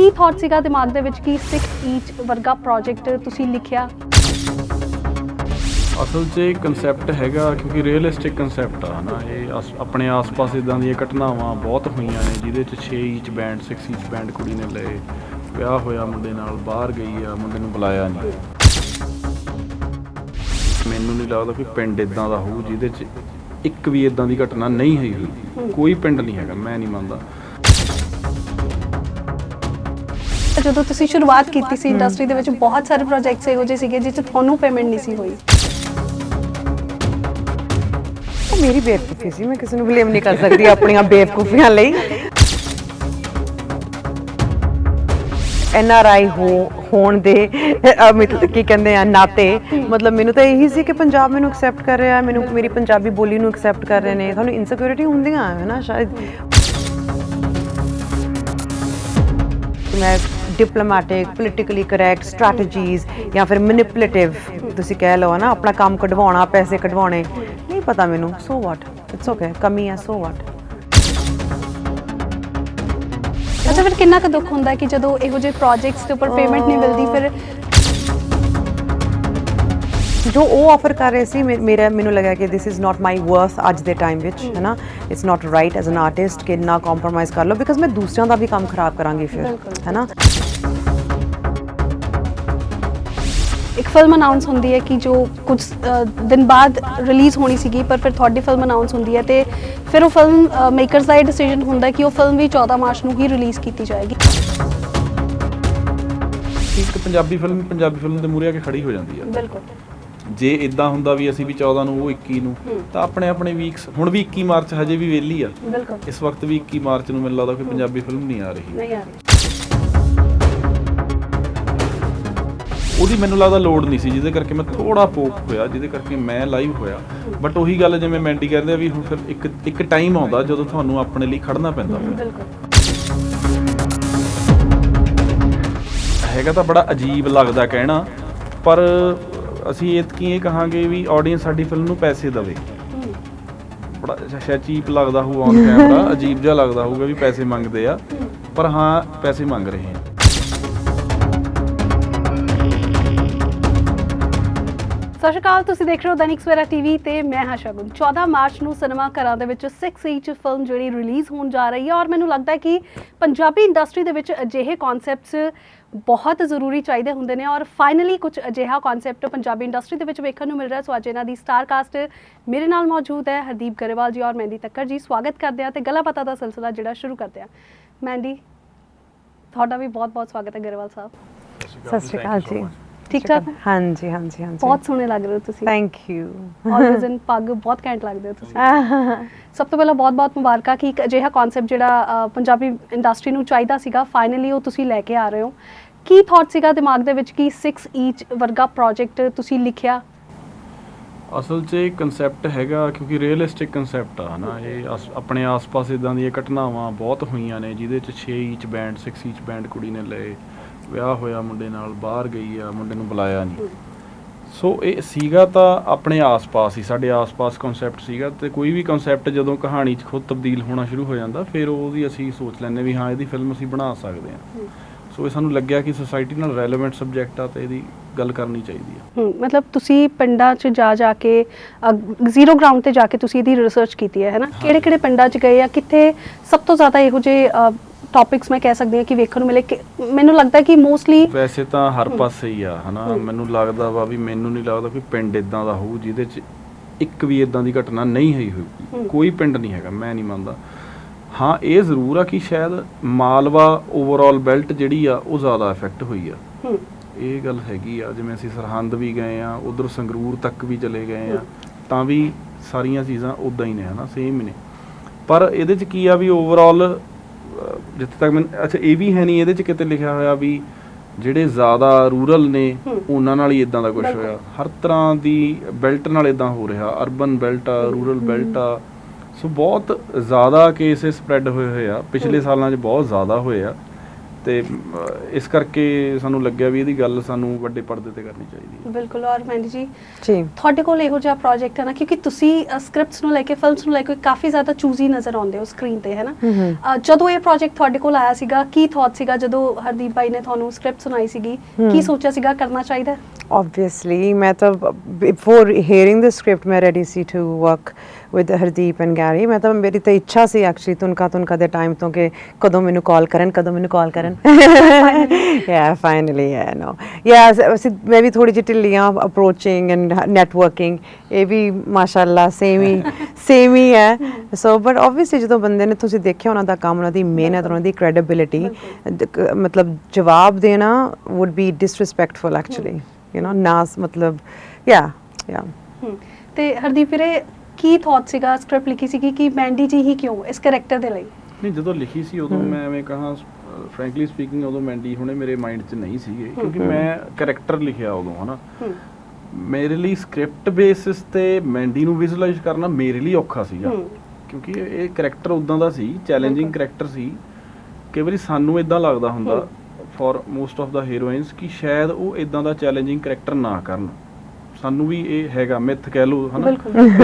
ਕੀ thought ਸੀਗਾ ਦਿਮਾਗ ਦੇ ਵਿੱਚ ਕਿ 6 ਈਚ ਵਰਗਾ ਪ੍ਰੋਜੈਕਟ ਤੁਸੀਂ ਲਿਖਿਆ? ਅਸਲ 'ਚ ਇਹ ਕਨਸੈਪਟ ਹੈਗਾ ਕਿਉਂਕਿ ਰੀਅਲਿਸਟਿਕ ਕਨਸੈਪਟ ਆ ਨਾ ਇਹ ਆਸ- ਆਪਣੇ ਆਸ-ਪਾਸ ਇਦਾਂ ਦੀਆਂ ਘਟਨਾਵਾਂ ਬਹੁਤ ਹੋਈਆਂ ਨੇ ਜਿਹਦੇ 'ਚ 6 ਇੰਚ ਬੈਂਡ 6 ਇੰਚ ਬੈਂਡ ਕੁੜੀ ਨੇ ਲਏ। ਵਿਆਹ ਹੋਇਆ ਮੁੰਡੇ ਨਾਲ ਬਾਹਰ ਗਈ ਆ ਮੁੰਡੇ ਨੂੰ ਬੁਲਾਇਆ ਨਹੀਂ। ਮੈਨੂੰ ਨਹੀਂ ਲੱਗਦਾ ਕੋਈ ਪਿੰਡ ਇਦਾਂ ਦਾ ਹੋਊ ਜਿਹਦੇ 'ਚ ਇੱਕ ਵੀ ਇਦਾਂ ਦੀ ਘਟਨਾ ਨਹੀਂ ਹੋਈ ਹੋਈ ਕੋਈ ਪਿੰਡ ਨਹੀਂ ਹੈਗਾ ਮੈਂ ਨਹੀਂ ਮੰਨਦਾ। ਜਦੋਂ ਤੁਸੀਂ ਸ਼ੁਰੂਆਤ ਕੀਤੀ ਸੀ ਇੰਡਸਟਰੀ ਦੇ ਵਿੱਚ ਬਹੁਤ ਸਾਰੇ ਪ੍ਰੋਜੈਕਟਸ ਇਹੋ ਜਿਹੇ ਸੀਗੇ ਜਿਸ 'ਚ ਤੁਹਾਨੂੰ ਪੇਮੈਂਟ ਨਹੀਂ ਸੀ ਹੋਈ। ਉਹ ਮੇਰੀ ਬੇਵਕੂਫੀ ਸੀ, ਮੈਂ ਕਿਸੇ ਨੂੰ ਬਲੇਮ ਨਹੀਂ ਕਰ ਸਕਦੀ ਆਪਣੀਆਂ ਬੇਵਕੂਫੀਆਂ ਲਈ। ਐਨ ਆਰ ਆਈ ਹੋਣ ਦੇ ਮਤਲਬ ਕੀ ਕਹਿੰਦੇ ਆ, ਨਾਤੇ। ਮਤਲਬ ਮੈਨੂੰ ਤਾਂ ਇਹੀ ਸੀ ਕਿ ਪੰਜਾਬ ਮੈਨੂੰ ਐਕਸੈਪਟ ਕਰ ਰਿਹਾ ਮੈਨੂੰ ਮੇਰੀ ਪੰਜਾਬੀ ਬੋਲੀ ਨੂੰ ਐਕਸੈਪਟ ਕਰ ਰਹੇ ਨੇ। ਤੁਹਾਨੂੰ ਇਨਸਿਕਿਉਰਿਟੀ ਹੁੰਦੀਆਂ, ਹੈ ਨਾ, ਸ਼ਾਇਦ। ਮੈਂ ਡਿਪਲੋਮੈਟਿਕ ਪੋਲਿਟਿਕਲੀ ਕਰੈਕਟ ਸਟ੍ਰੈਟਜੀਜ਼ ਜਾਂ ਫਿਰ ਮੈਨੀਪੂਲੇਟਿਵ ਤੁਸੀਂ ਕਹਿ ਲਓ ਨਾ ਆਪਣਾ ਕੰਮ ਕਢਵਾਉਣਾ ਪੈਸੇ ਕਢਵਾਉਣੇ ਨਹੀਂ ਪਤਾ ਮੈਨੂੰ ਸੋ ਵਾਟ ਇਟਸ ਓਕੇ ਕਮੀ ਹੈ ਸੋ ਵਾਟ ਅੱਛਾ ਫਿਰ ਕਿੰਨਾ ਕੁ ਦੁੱਖ ਹੁੰਦਾ ਕਿ ਜਦੋਂ ਇਹੋ ਜਿਹੇ ਪ੍ਰੋਜੈਕਟਸ ਦੇ ਉੱਪਰ ਪੇਮੈਂਟ ਨਹੀਂ ਮਿਲਦੀ ਫਿਰ ਜੋ ਉਹ ਆਫਰ ਕਰ ਰਹੇ ਸੀ ਮੇਰਾ ਮੈਨੂੰ ਲੱਗਾ ਕਿ this is not my worth ਅੱਜ ਦੇ ਟਾਈਮ ਵਿੱਚ ਹੈ। ਨਾ it's not right as an artist ਕਿ ਨਾ ਕੰਪਰੋਮਾਈਜ਼ ਕਰ ਲਓ ਬਿਕਾਜ਼ ਮੈਂ ਦੂਸਰਿਆਂ ਦਾ ਵੀ ਕੰਮ ਖਰਾਬ ਕਰਾਂਗੀ ਫਿਰ। ਹੈ ਨਾ ਇੱਕ ਫਿਲਮ ਅਨਾਉਂਸ ਹੁੰਦੀ ਹੈ ਕਿ ਜੋ ਕੁਝ ਦਿਨ ਬਾਅਦ ਰਿਲੀਜ਼ ਹੋਣੀ ਸੀਗੀ ਪਰ ਫਿਰ ਤੁਹਾਡੀ ਫਿਲਮ ਅਨਾਉਂਸ ਹੁੰਦੀ ਹੈ ਤੇ ਫਿਰ ਉਹ ਫਿਲਮ ਮੇਕਰਸ ਦਾ ਇਹ ਡਿਸੀਜਨ ਹੁੰਦਾ ਹੈ ਕਿ ਉਹ ਫਿਲਮ ਵੀ 14 ਮਾਰਚ ਨੂੰ ਹੀ ਰਿਲੀਜ਼ ਕੀਤੀ ਜਾਏਗੀ। ਇੱਕ ਪੰਜਾਬੀ ਫਿਲਮ ਪੰਜਾਬੀ ਫਿਲਮ ਦੇ ਮੂਹਰੇ ਆ ਕੇ ਖੜੀ ਹੋ ਜਾਂਦੀ ਆ। ਬਿਲਕੁਲ। ਜੇ ਇਦਾਂ ਹੁੰਦਾ ਵੀ ਅਸੀਂ ਵੀ 14 ਨੂੰ ਉਹ 21 ਨੂੰ ਤਾਂ ਆਪਣੇ ਆਪਣੇ ਵੀਕਸ ਹੁਣ ਵੀ 21 ਮਾਰਚ ਹਜੇ ਵੀ ਵਿਹਲੀ ਆ। ਬਿਲਕੁਲ। ਇਸ ਵਕਤ ਵੀ 21 ਮਾਰਚ ਨੂੰ ਮੈਨੂੰ ਲੱਗਦਾ ਕੋਈ ਪੰਜਾਬੀ ਫਿਲਮ ਨਹੀਂ ਆ ਰਹੀ। ਨਹੀਂ ਆ ਰਹੀ। ਉਹਦੀ ਮੈਨੂੰ ਲੱਗਦਾ ਲੋੜ ਨਹੀਂ ਸੀ ਜਿਹਦੇ ਕਰਕੇ ਮੈਂ ਥੋੜਾ ਪੋਕ ਹੋਇਆ ਜਿਹਦੇ ਕਰਕੇ ਮੈਂ ਲਾਈਵ ਹੋਇਆ। ਬਟ ਉਹੀ ਗੱਲ ਜਿਵੇਂ ਮੈਂਡੀ ਕਹਿੰਦੇ ਆ ਵੀ ਹੁਣ ਫਿਰ ਇੱਕ ਇੱਕ ਟਾਈਮ ਆਉਂਦਾ ਜਦੋਂ ਤੁਹਾਨੂੰ ਆਪਣੇ ਲਈ ਖੜਨਾ ਪੈਂਦਾ। ਹੈਗਾ ਤਾਂ ਬੜਾ ਅਜੀਬ ਲੱਗਦਾ ਕਹਿਣਾ ਪਰ ਅਸੀਂ ਇਤਕੀ ਇਹ ਕਹਾਂਗੇ ਵੀ ਆਡੀਅנס ਸਾਡੀ ਫਿਲਮ ਨੂੰ ਪੈਸੇ ਦੇਵੇ। ਬੜਾ ਸ਼ਾਇਦ ਚੀਪ ਲੱਗਦਾ ਹੋਊ ਔਨ ਕੈਮਰਾ ਅਜੀਬ ਜਿਹਾ ਲੱਗਦਾ ਹੋਊਗਾ ਵੀ ਪੈਸੇ ਮੰਗਦੇ ਆ। ਪਰ ਹਾਂ ਪੈਸੇ ਮੰਗ ਰਹੇ ਆ। ਸਤਿ ਸ਼੍ਰੀ ਅਕਾਲ ਤੁਸੀਂ ਦੇਖ ਰਹੇ ਹੋ ਦੈਨਿਕ ਸਵੇਰਾ ਟੀਵੀ ਤੇ ਮੈਂ ਹਾਂ ਸ਼ਗੁਨ। 14 ਮਾਰਚ ਨੂੰ ਸਿਨੇਮਾ ਘਰਾਂ ਦੇ ਵਿੱਚ 6 ਇੰਚ ਫਿਲਮ ਜਿਹੜੀ ਰਿਲੀਜ਼ ਹੋਣ ਜਾ ਰਹੀ ਹੈ ਔਰ ਮੈਨੂੰ ਲੱਗਦਾ ਹੈ ਕਿ ਪੰਜਾਬੀ ਇੰਡਸਟਰੀ ਦੇ ਵਿੱਚ ਅਜਿਹੇ ਕਨਸੈਪਟਸ ਬਹੁਤ ਜ਼ਰੂਰੀ ਚਾਹੀਦੇ ਹੁੰਦੇ ਨੇ ਔਰ ਫਾਈਨਲੀ ਕੁਝ ਅਜਿਹਾ ਕਨਸੈਪਟ ਪੰਜਾਬੀ ਇੰਡਸਟਰੀ ਦੇ ਵਿੱਚ ਵੇਖਣ ਨੂੰ ਮਿਲ ਰਿਹਾ ਸੋ ਅੱਜ ਇਹਨਾਂ ਦੀ ਸਟਾਰ ਕਾਸਟ ਮੇਰੇ ਨਾਲ ਮੌਜੂਦ ਹੈ ਹਰਦੀਪ ਗਰੇਵਾਲ ਜੀ ਔਰ ਮਹਿੰਦੀ ਤੱਕਰ ਜੀ। ਸਵਾਗਤ ਕਰਦੇ ਆ ਤੇ ਗੱਲਾਂ ਪਤਾ ਦਾ ਸਿਲਸਿਲਾ ਜਿਹੜਾ ਸ਼ੁਰੂ ਕਰਦੇ ਆ ਮਹਿੰਦੀ ਤੁਹਾਡਾ ਵੀ ਬਹੁਤ-ਬਹੁਤ ਸਵਾਗਤ ਹੈ ਗਰੇਵਾਲ ਸਾਹਿਬ। ਸਤਿ ਸ਼੍ਰੀ ਅਕਾਲ ਜੀ। ਠੀਕ ਠਾਕ? ਹੋ? ਹਾਂਜੀ ਹਾਂਜੀ ਹਾਂਜੀ। ਬਹੁਤ ਸੋਹਣੇ ਲੱਗ ਰਹੇ ਹੋ ਤੁਸੀਂ। ਥੈਂਕ ਯੂ ਆਲਵੇਜ਼ ਇਨ ਪੱਗ ਬਹੁਤ ਘੈਂਟ ਲੱਗਦੇ ਹੋ ਤੁਸੀਂ। ਸਭ ਤੋਂ ਪਹਿਲਾਂ ਬਹੁਤ-ਬਹੁਤ ਮੁਬਾਰਕਾਂ ਕਿ ਇੱਕ ਅਜਿਹਾ ਕਨਸੈਪਟ ਜਿਹੜਾ ਅ, ਪੰਜਾਬੀ ਇੰਡਸਟਰੀ ਨੂੰ ਚਾਹੀਦਾ ਸੀਗਾ ਫਾਈਨਲੀ ਉਹ ਤੁਸੀਂ ਲੈ ਕੇ ਆ ਰਹੇ ਹੋ। ਕੀ ਥਾਟ ਸੀਗਾ ਦਿਮਾਗ ਦੇ ਵਿੱਚ ਕਿ 6 ਈਚ ਵਰਗਾ ਪ੍ਰੋਜੈਕਟ ਤੁਸੀਂ ਲਿਖਿਆ? ਅਸਲ 'ਚ ਇਹ ਕਨਸੈਪਟ ਹੈਗਾ ਕਿਉਂਕਿ ਰੀਅਲਿਸਟਿਕ ਕਨਸੈਪਟ ਆ ਨਾ ਇਹ ਆਸ- ਆਪਣੇ ਆਸ-ਪਾਸ ਇਦਾਂ ਦੀਆਂ ਘਟਨਾਵਾਂ ਬਹੁਤ ਹੋਈਆਂ ਨੇ ਜਿਹਦੇ 'ਚ 6 ਇੰਚ ਬੈਂਡ 6 ਇੰਚ ਬੈਂਡ ਕੁੜੀ ਨੇ ਲਏ। ਵਿਆਹ ਹੋਇਆ ਮੁੰਡੇ ਨਾਲ ਬਾਹਰ ਗਈ ਆ ਮੁੰਡੇ ਨੂੰ ਬੁਲਾਇਆ ਨਹੀਂ। ਸੋ ਇਹ ਸੀਗਾ ਤਾਂ ਆਪਣੇ ਆਸ-ਪਾਸ ਹੀ ਸਾਡੇ ਆਸ-ਪਾਸ ਕਨਸੈਪਟ ਸੀਗਾ ਤੇ ਕੋਈ ਵੀ ਕਨਸੈਪਟ ਜਦੋਂ ਕਹਾਣੀ 'ਚ ਖੁਦ ਤਬਦੀਲ ਹੋਣਾ ਸ਼ੁਰੂ ਹੋ ਜਾਂਦਾ ਫਿਰ ਉਹਦੀ ਅਸੀਂ ਸੋਚ ਲੈਂਦੇ ਵੀ ਹਾਂ ਇਹਦੀ ਫਿਲਮ ਅਸੀਂ ਬਣਾ ਸਕਦੇ ਹਾਂ। ਸੋ ਇਹ ਸਾਨੂੰ ਲੱਗਿਆ ਕਿ ਸੋਸਾਇਟੀ ਨਾਲ ਰੈਲੇਵੈਂਟ ਸਬਜੈਕਟ ਆ ਤੇ ਇਹਦੀ ਗੱਲ ਕਰਨੀ ਚਾਹੀਦੀ ਆ। ਮਤਲਬ ਤੁਸੀਂ ਪਿੰਡਾਂ 'ਚ ਜਾ ਜਾ ਕੇ ਜ਼ੀਰੋ ਗਰਾਊਂਡ ਤੇ ਜਾ ਕੇ ਤੁਸੀਂ ਇਹਦੀ ਰਿਸਰਚ ਕੀਤੀ ਹੈ ਹੈ ਨਾ? ਕਿਹੜੇ-ਕਿਹੜੇ ਪਿੰਡਾਂ 'ਚ ਗਏ ਆ ਕਿੱਥੇ ਸਭ ਤੋਂ ਜ਼ਿਆਦਾ ਇਹੋ ਜਿਹੇ ਟੌਪਿਕਸ ਮੈਂ ਕਹਿ ਸਕਦੀ ਹਾਂ ਕਿ ਵੇਖਣ ਨੂੰ ਮਿਲੇ ਕਿ ਮੈਨੂੰ ਲੱਗਦਾ ਕਿ ਮੋਸਟਲੀ ਵੈਸੇ ਤਾਂ ਹਰ ਪਾਸੇ ਹੀ ਆ ਹਨਾ? ਮੈਨੂੰ ਲੱਗਦਾ ਵਾ ਵੀ ਮੈਨੂੰ ਨਹੀਂ ਲੱਗਦਾ ਕੋਈ ਪਿੰਡ ਇਦਾਂ ਦਾ ਹੋਊ ਜਿਹਦੇ 'ਚ ਇੱਕ ਵੀ ਇਦਾਂ ਦੀ ਘਟਨਾ ਨਹੀਂ ਹੋਈ ਹੋਊਗੀ। ਕੋਈ ਪਿੰਡ ਨਹੀਂ ਹੈਗਾ ਮੈਂ ਨਹੀਂ ਮੰਨਦਾ। ਹਾਂ ਇਹ ਜ਼ਰੂਰ ਆ ਕਿ ਸ਼ਾਇਦ ਮਾਲਵਾ ਓਵਰਆਲ ਬੈਲਟ ਜਿਹੜੀ ਆ ਉਹ ਜ਼ਿਆਦਾ ਇਫੈਕਟ ਹੋਈ ਆ। ਇਹ ਗੱਲ ਹੈਗੀ ਆ ਜਿਵੇਂ ਅਸੀਂ ਸਰਹੰਦ ਵੀ ਗਏ ਆ ਉਧਰ ਸੰਗਰੂਰ ਤੱਕ ਵੀ ਚਲੇ ਗਏ ਆ ਤਾਂ ਵੀ ਸਾਰੀਆਂ ਚੀਜ਼ਾਂ ਉਦਾਂ ਹੀ ਨੇ ਹਨਾ? ਸੇਮ ਹੀ ਨੇ। ਪਰ ਇਹਦੇ 'ਚ ਕੀ ਆ ਵੀ ਓਵਰਆਲ ਜਿੱਥੇ ਤੱਕ ਮੈਨੂੰ ਅੱਛਾ ਇਹ ਵੀ ਹੈ ਨਹੀਂ ਇਹਦੇ 'ਚ ਕਿਤੇ ਲਿਖਿਆ ਹੋਇਆ ਵੀ ਜਿਹੜੇ ਜ਼ਿਆਦਾ ਰੂਰਲ ਨੇ ਉਹਨਾਂ ਨਾਲ ਹੀ ਇਦਾਂ ਦਾ ਕੁਝ ਹੋਇਆ। ਹਰ ਤਰ੍ਹਾਂ ਦੀ ਬੈਲਟ ਨਾਲ ਇਦਾਂ ਹੋ ਰਿਹਾ ਅਰਬਨ ਬੈਲਟ ਆ ਰੂਰਲ ਬੈਲਟ ਆ। ਸੋ ਬਹੁਤ ਜ਼ਿਆਦਾ ਕੇਸਿਸ ਸਪਰੈਡ ਹੋਏ ਹੋਏ ਆ। ਪਿਛਲੇ ਸਾਲਾਂ 'ਚ ਬਹੁਤ ਜ਼ਿਆਦਾ ਹੋਏ ਆ। ਤੇ ਇਸ ਕਰਕੇ ਸਾਨੂੰ ਲੱਗਿਆ ਵੀ ਇਹਦੀ ਗੱਲ ਸਾਨੂੰ ਵੱਡੇ ਪਰਦੇ ਤੇ ਕਰਨੀ ਚਾਹੀਦੀ ਹੈ। ਬਿਲਕੁਲ ਔਰ ਮੈਂਡੀ ਜੀ ਜੀ। ਤੁਹਾਡੇ ਕੋਲ ਇਹੋ ਜਿਹਾ ਪ੍ਰੋਜੈਕਟ ਹੈ ਨਾ ਕਿਉਂਕਿ ਤੁਸੀਂ ਸਕ੍ਰਿਪਟਸ ਨੂੰ ਲੈ ਕੇ ਫਿਲਮਸ ਨੂੰ ਲੈ ਕੇ ਕਾਫੀ ਜ਼ਿਆਦਾ ਚੂਜ਼ੀ ਨਜ਼ਰ ਆਉਂਦੇ ਹੋ ਸਕਰੀਨ ਤੇ ਹੈ ਨਾ? ਜਦੋਂ ਇਹ ਪ੍ਰੋਜੈਕਟ ਤੁਹਾਡੇ ਕੋਲ ਆਇਆ ਸੀਗਾ ਕੀ ਥਾਟ ਸੀਗਾ ਜਦੋਂ ਹਰਦੀਪ ਭਾਈ ਨੇ ਤੁਹਾਨੂੰ ਸਕ੍ਰਿਪਟ ਸੁਣਾਈ ਸੀਗੀ? ਕੀ ਸੋਚਿਆ ਸੀਗਾ ਕਰਨਾ ਚਾਹੀਦਾ? Obviously, ਮੈਂ ਤਾਂ before hearing the script ਮੈਂ ready C to work with Hardeep and Gary ਮੈਂ ਤਾਂ ਮੇਰੀ ਤਾਂ ਇੱਛਾ ਸੀ ਐਕਚੁਅਲੀ ਤੁਨਕਾ ਤੁਨਕਾ ਦੇ ਟਾਈਮ ਤੋਂ ਕਿ ਕਦੋਂ ਮੈਨੂੰ ਕਾਲ ਕਰਨ ਕਦੋਂ ਮੈਨੂੰ ਕਾਲ ਕਰਨ finally yeah no yeah ਅਸੀਂ ਮੈਂ ਵੀ ਥੋੜੀ ਜਿਹੀ ਢਿੱਲੀ ਹਾਂ approaching and networking ਇਹ ਵੀ ਮਾਸ਼ਾਅੱਲਾ ਸੇਮ ਹੀ ਸੇਮ ਹੀ ਹੈ ਸੋ ਬਟ obviously ਜਦੋਂ ਬੰਦੇ ਨੇ ਤੁਸੀਂ ਦੇਖਿਆ ਉਹਨਾਂ ਦਾ ਕੰਮ ਉਹਨਾਂ ਦੀ ਮਿਹਨਤ ਉਹਨਾਂ ਦੀ credibility ਮਤਲਬ ਜਵਾਬ ਦੇਣਾ would be disrespectful actually you know ਨਾਸ ਮਤਲਬ yeah ਹਮ, ਤੇ ਹਰਦੀਪ ਵੀਰੇ ਕੀ ਥਾਟ ਸੀਗਾ ਸਕ੍ਰਿਪਟ ਲਿਖੀ ਸੀਗੀ ਕਿ ਮੈਂਡੀ ਜੀ ਹੀ ਕਿਉਂ ਇਸ ਕੈਰੈਕਟਰ ਦੇ ਲਈ? ਨਹੀਂ ਜਦੋਂ ਲਿਖੀ ਸੀ ਉਦੋਂ ਮੈਂ ਐਵੇਂ ਕਹਾਂ ਫ੍ਰੈਂਕਲੀ ਸਪੀਕਿੰਗ ਉਦੋਂ ਮੈਂਡੀ ਹੁਣੇ ਮੇਰੇ ਮਾਈਂਡ 'ਚ ਨਹੀਂ ਸੀਗੇ ਕਿਉਂਕਿ ਮੈਂ ਕੈਰੈਕਟਰ ਲਿਖਿਆ ਉਦੋਂ ਹਨਾ। ਮੇਰੇ ਲਈ ਸਕ੍ਰਿਪਟ ਬੇਸਿਸ ਤੇ ਮੈਂਡੀ ਨੂੰ ਵਿਜ਼ੂਅਲਾਈਜ਼ ਕਰਨਾ ਮੇਰੇ ਲਈ ਔਖਾ ਸੀਗਾ। ਕਿਉਂਕਿ ਇਹ ਕੈਰੈਕਟਰ ਉਦਾਂ ਦਾ ਸੀ ਚੈਲੰਜਿੰਗ ਕੈਰੈਕਟਰ ਸੀ। ਕਈ ਵਾਰੀ ਸਾਨੂੰ ਇਦਾਂ ਲੱਗਦਾ ਹੁੰਦਾ for most of the heroines ਕਿ ਸ਼ਾਇਦ ਉਹ ਇਦਾਂ ਦਾ ਚੈਲੰਜਿੰਗ ਕੈਰੈਕਟਰ ਨਾ ਕਰਨ। ਸਾਨੂੰ ਵੀ ਇਹ ਹੈਗਾ ਮਿੱਥ ਕਹਿ ਲਓ ਹਨਾ?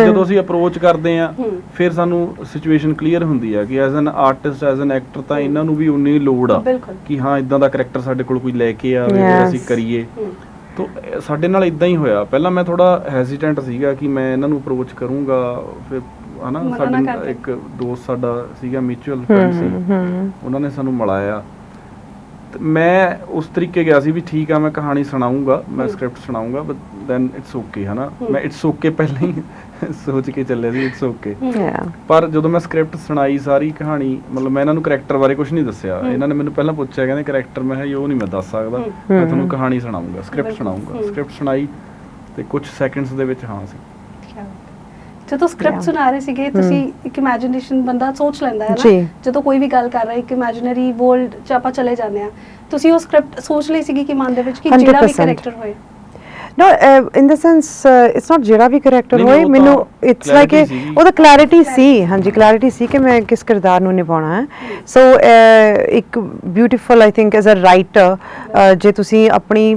ਜਦੋਂ ਅਸੀਂ ਅਪਰੋਚ ਕਰਦੇ ਆ। ਫਿਰ ਸਾਨੂੰ ਸਿਚੁਏਸ਼ਨ ਕਲੀਅਰ ਹੁੰਦੀ ਆ ਕਿ as an artist as an actor ਤਾਂ ਇਹਨਾਂ ਨੂੰ ਵੀ ਉਨੀ ਲੋੜ ਆ। ਕਿ ਹਾਂ ਇਦਾਂ ਦਾ ਕੈਰੈਕਟਰ ਸਾਡੇ ਕੋਲ ਕੋਈ ਲੈ ਕੇ ਆਵੇ ਅਸੀਂ. ਕਰੀਏ। ਤੋ ਸਾਡੇ ਨਾਲ ਇਦਾਂ ਹੀ ਹੋਇਆ। ਪਹਿਲਾਂ ਮੈਂ ਥੋੜਾ ਹੈਜ਼ਿਟੈਂਟ ਸੀਗਾ ਕਿ ਮੈਂ ਇਹਨਾਂ ਨੂੰ ਅਪਰੋਚ ਕਰੂੰਗਾ ਫਿਰ ਹਨਾ ਸਾਡੇ। ਇੱਕ ਦੋਸਤ ਸਾਡਾ ਸੀਗਾ ਮਿਊਚੁਅਲ ਫਰੈਂਡ ਸੀ। ਉਹਨਾਂ ਨੇ ਸਾਨੂੰ ਮਿਲਾਇਆ। ਤੇ ਮੈਂ ਉਸ ਤਰੀਕੇ ਗਿਆ ਸੀ ਵੀ ਠੀਕ ਆ ਮੈਂ ਕਹਾਣੀ ਸੁਣਾਉਂਗਾ ਮੈਂ ਸਕ੍ਰਿਪਟ ਸੁਣਾਉਂਗਾ ਬਟ ਦੈਨ ਇਟਸ ਓਕੇ ਹਨਾ ਮੈਂ ਇਟਸ ਓਕੇ ਪਹਿਲਾਂ ਹੀ ਸੋਚ ਕੇ ਚੱਲਿਆ ਸੀ ਇਟਸ ਓਕੇ ਪਰ ਜਦੋਂ ਮੈਂ ਸਕ੍ਰਿਪਟ ਸੁਣਾਈ ਸਾਰੀ ਕਹਾਣੀ ਮਤਲਬ ਮੈਂ ਇਹਨਾਂ ਨੂੰ ਕੈਰੈਕਟਰ ਬਾਰੇ ਕੁਝ ਨਹੀਂ ਦੱਸਿਆ ਇਹਨਾਂ ਨੇ ਮੈਨੂੰ ਪਹਿਲਾਂ ਪੁੱਛਿਆ ਕਹਿੰਦੇ ਕੈਰੈਕਟਰ ਮੈਂ ਕਿਹਾ ਉਹ ਨਹੀਂ ਮੈਂ ਦੱਸ ਸਕਦਾ ਮੈਂ ਤੁਹਾਨੂੰ ਕਹਾਣੀ ਸੁਣਾਉਂਗਾ ਸਕ੍ਰਿਪਟ। ਸੁਣਾਉਂਗਾ। ਸਕ੍ਰਿਪਟ ਸੁਣਾਈ ਤੇ ਕੁਝ ਸੈਕਿੰਡਸ ਦੇ ਵਿੱਚ ਹਾਂ ਸੀ। ਜਦੋਂ ਸਕ੍ਰਿਪਟ. ਸੁਣਾ ਰਹੇ ਸੀਗੇ ਤੁਸੀਂ ਇੱਕ ਇਮੇਜਿਨੇਸ਼ਨ ਬੰਦਾ ਸੋਚ ਲੈਂਦਾ ਹੈ ਨਾ। ਜਦੋਂ ਕੋਈ ਵੀ ਗੱਲ ਕਰ ਰਿਹਾ ਇੱਕ ਇਮੇਜਿਨਰੀ ਵਰਲਡ ਚ ਆਪਾਂ ਚਲੇ ਜਾਂਦੇ ਆ ਤੁਸੀਂ ਉਹ ਸਕ੍ਰਿਪਟ ਸੋਚ ਲਈ ਸੀਗੀ ਕਿ ਮਨ ਦੇ ਵਿੱਚ ਕਿ ਜਿਹੜਾ ਵੀ 100% ਕੈਰੈਕਟਰ ਹੋਏ in the sense uh, it's not ਜਿਹੜਾ ਵੀ ਕੈਰੈਕਟਰ ਨਹੀਂ, ਹੋਏ ਉਹ ਮੈਨੂੰ ਤਾਂ ਇਟਸ ਲਾਈਕ clarity ਸੀਗੀ। ਉਹਦਾ ਕਲੈਰਿਟੀ ਸੀ ਹਾਂਜੀ ਕਲੈਰਿਟੀ ਸੀ ਕਿ ਮੈਂ ਕਿਸ ਕਿਰਦਾਰ ਨੂੰ ਨਿਭਾਉਣਾ ਹੈ ਸੋ ਇੱਕ beautiful I think as a writer ਜੇ ਤੁਸੀਂ ਆਪਣੀ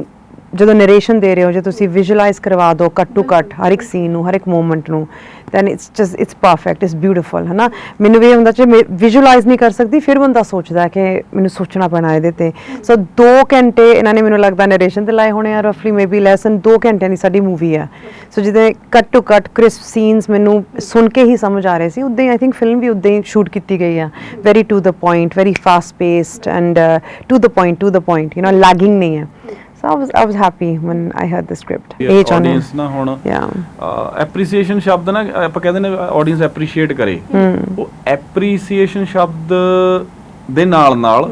ਜਦੋਂ ਨਰੇਸ਼ਨ ਦੇ ਰਹੇ ਹੋ, ਜੇ ਤੁਸੀਂ ਵਿਜ਼ੂਅਲਾਈਜ਼ ਕਰਵਾ ਦਿਓ ਕੱਟ ਟੂ ਕੱਟ ਹਰ ਇੱਕ ਸੀਨ ਨੂੰ, ਹਰ ਇੱਕ ਮੂਮੈਂਟ ਨੂੰ then it's just it's perfect it's beautiful ਹੈ ਨਾ ਮੈਨੂੰ ਵੀ ਇਹ ਹੁੰਦਾ ਕਿ ਵਿਜ਼ੂਅਲਾਈਜ਼ ਨਹੀਂ ਕਰ ਸਕਦੀ, ਫਿਰ ਬੰਦਾ ਸੋਚਦਾ ਕਿ ਮੈਨੂੰ ਸੋਚਣਾ ਪੈਣਾ ਇਹਦੇ ਤੇ। ਸੋ 2 ਘੰਟੇ ਇਹਨਾਂ ਨੇ ਮੈਨੂੰ ਲੱਗਦਾ ਨਰੇਸ਼ਨ ਤੇ ਲਾਏ ਹੋਣੇ ਆ ਰਫਲੀ ਮੇਬੀ ਲੈਸ ਦੈਨ 2 ਘੰਟਿਆਂ ਦੀ ਸਾਡੀ ਮੂਵੀ ਆ। ਸੋ ਜਿਹਦੇ ਕੱਟ ਟੂ ਕੱਟ ਕ੍ਰਿਸਪ ਸੀਨਸ ਮੈਨੂੰ ਸੁਣ ਕੇ ਹੀ ਸਮਝ ਆ ਰਹੇ ਸੀ, ਉਦਾਂ ਹੀ ਆਈ ਥਿੰਕ ਫਿਲਮ ਵੀ ਉਦਾਂ ਹੀ ਸ਼ੂਟ ਕੀਤੀ ਗਈ ਆ। Very to the point very fast paced and to the point to the point you know lagging ਨਹੀਂ ਹੈ So I was I was happy when I heard the script. Age on it. ਨਾ ਹੁਣ Yeah. Appreciation ਸ਼ਬਦ ਨਾ ਆਪਾਂ ਕਹਿੰਦੇ ਨੇ audience appreciate ਕਰੇ ਉਹ ਐਪਰੀਸੀਏਸ਼ਨ ਸ਼ਬਦ ਦੇ ਨਾਲ ਨਾਲ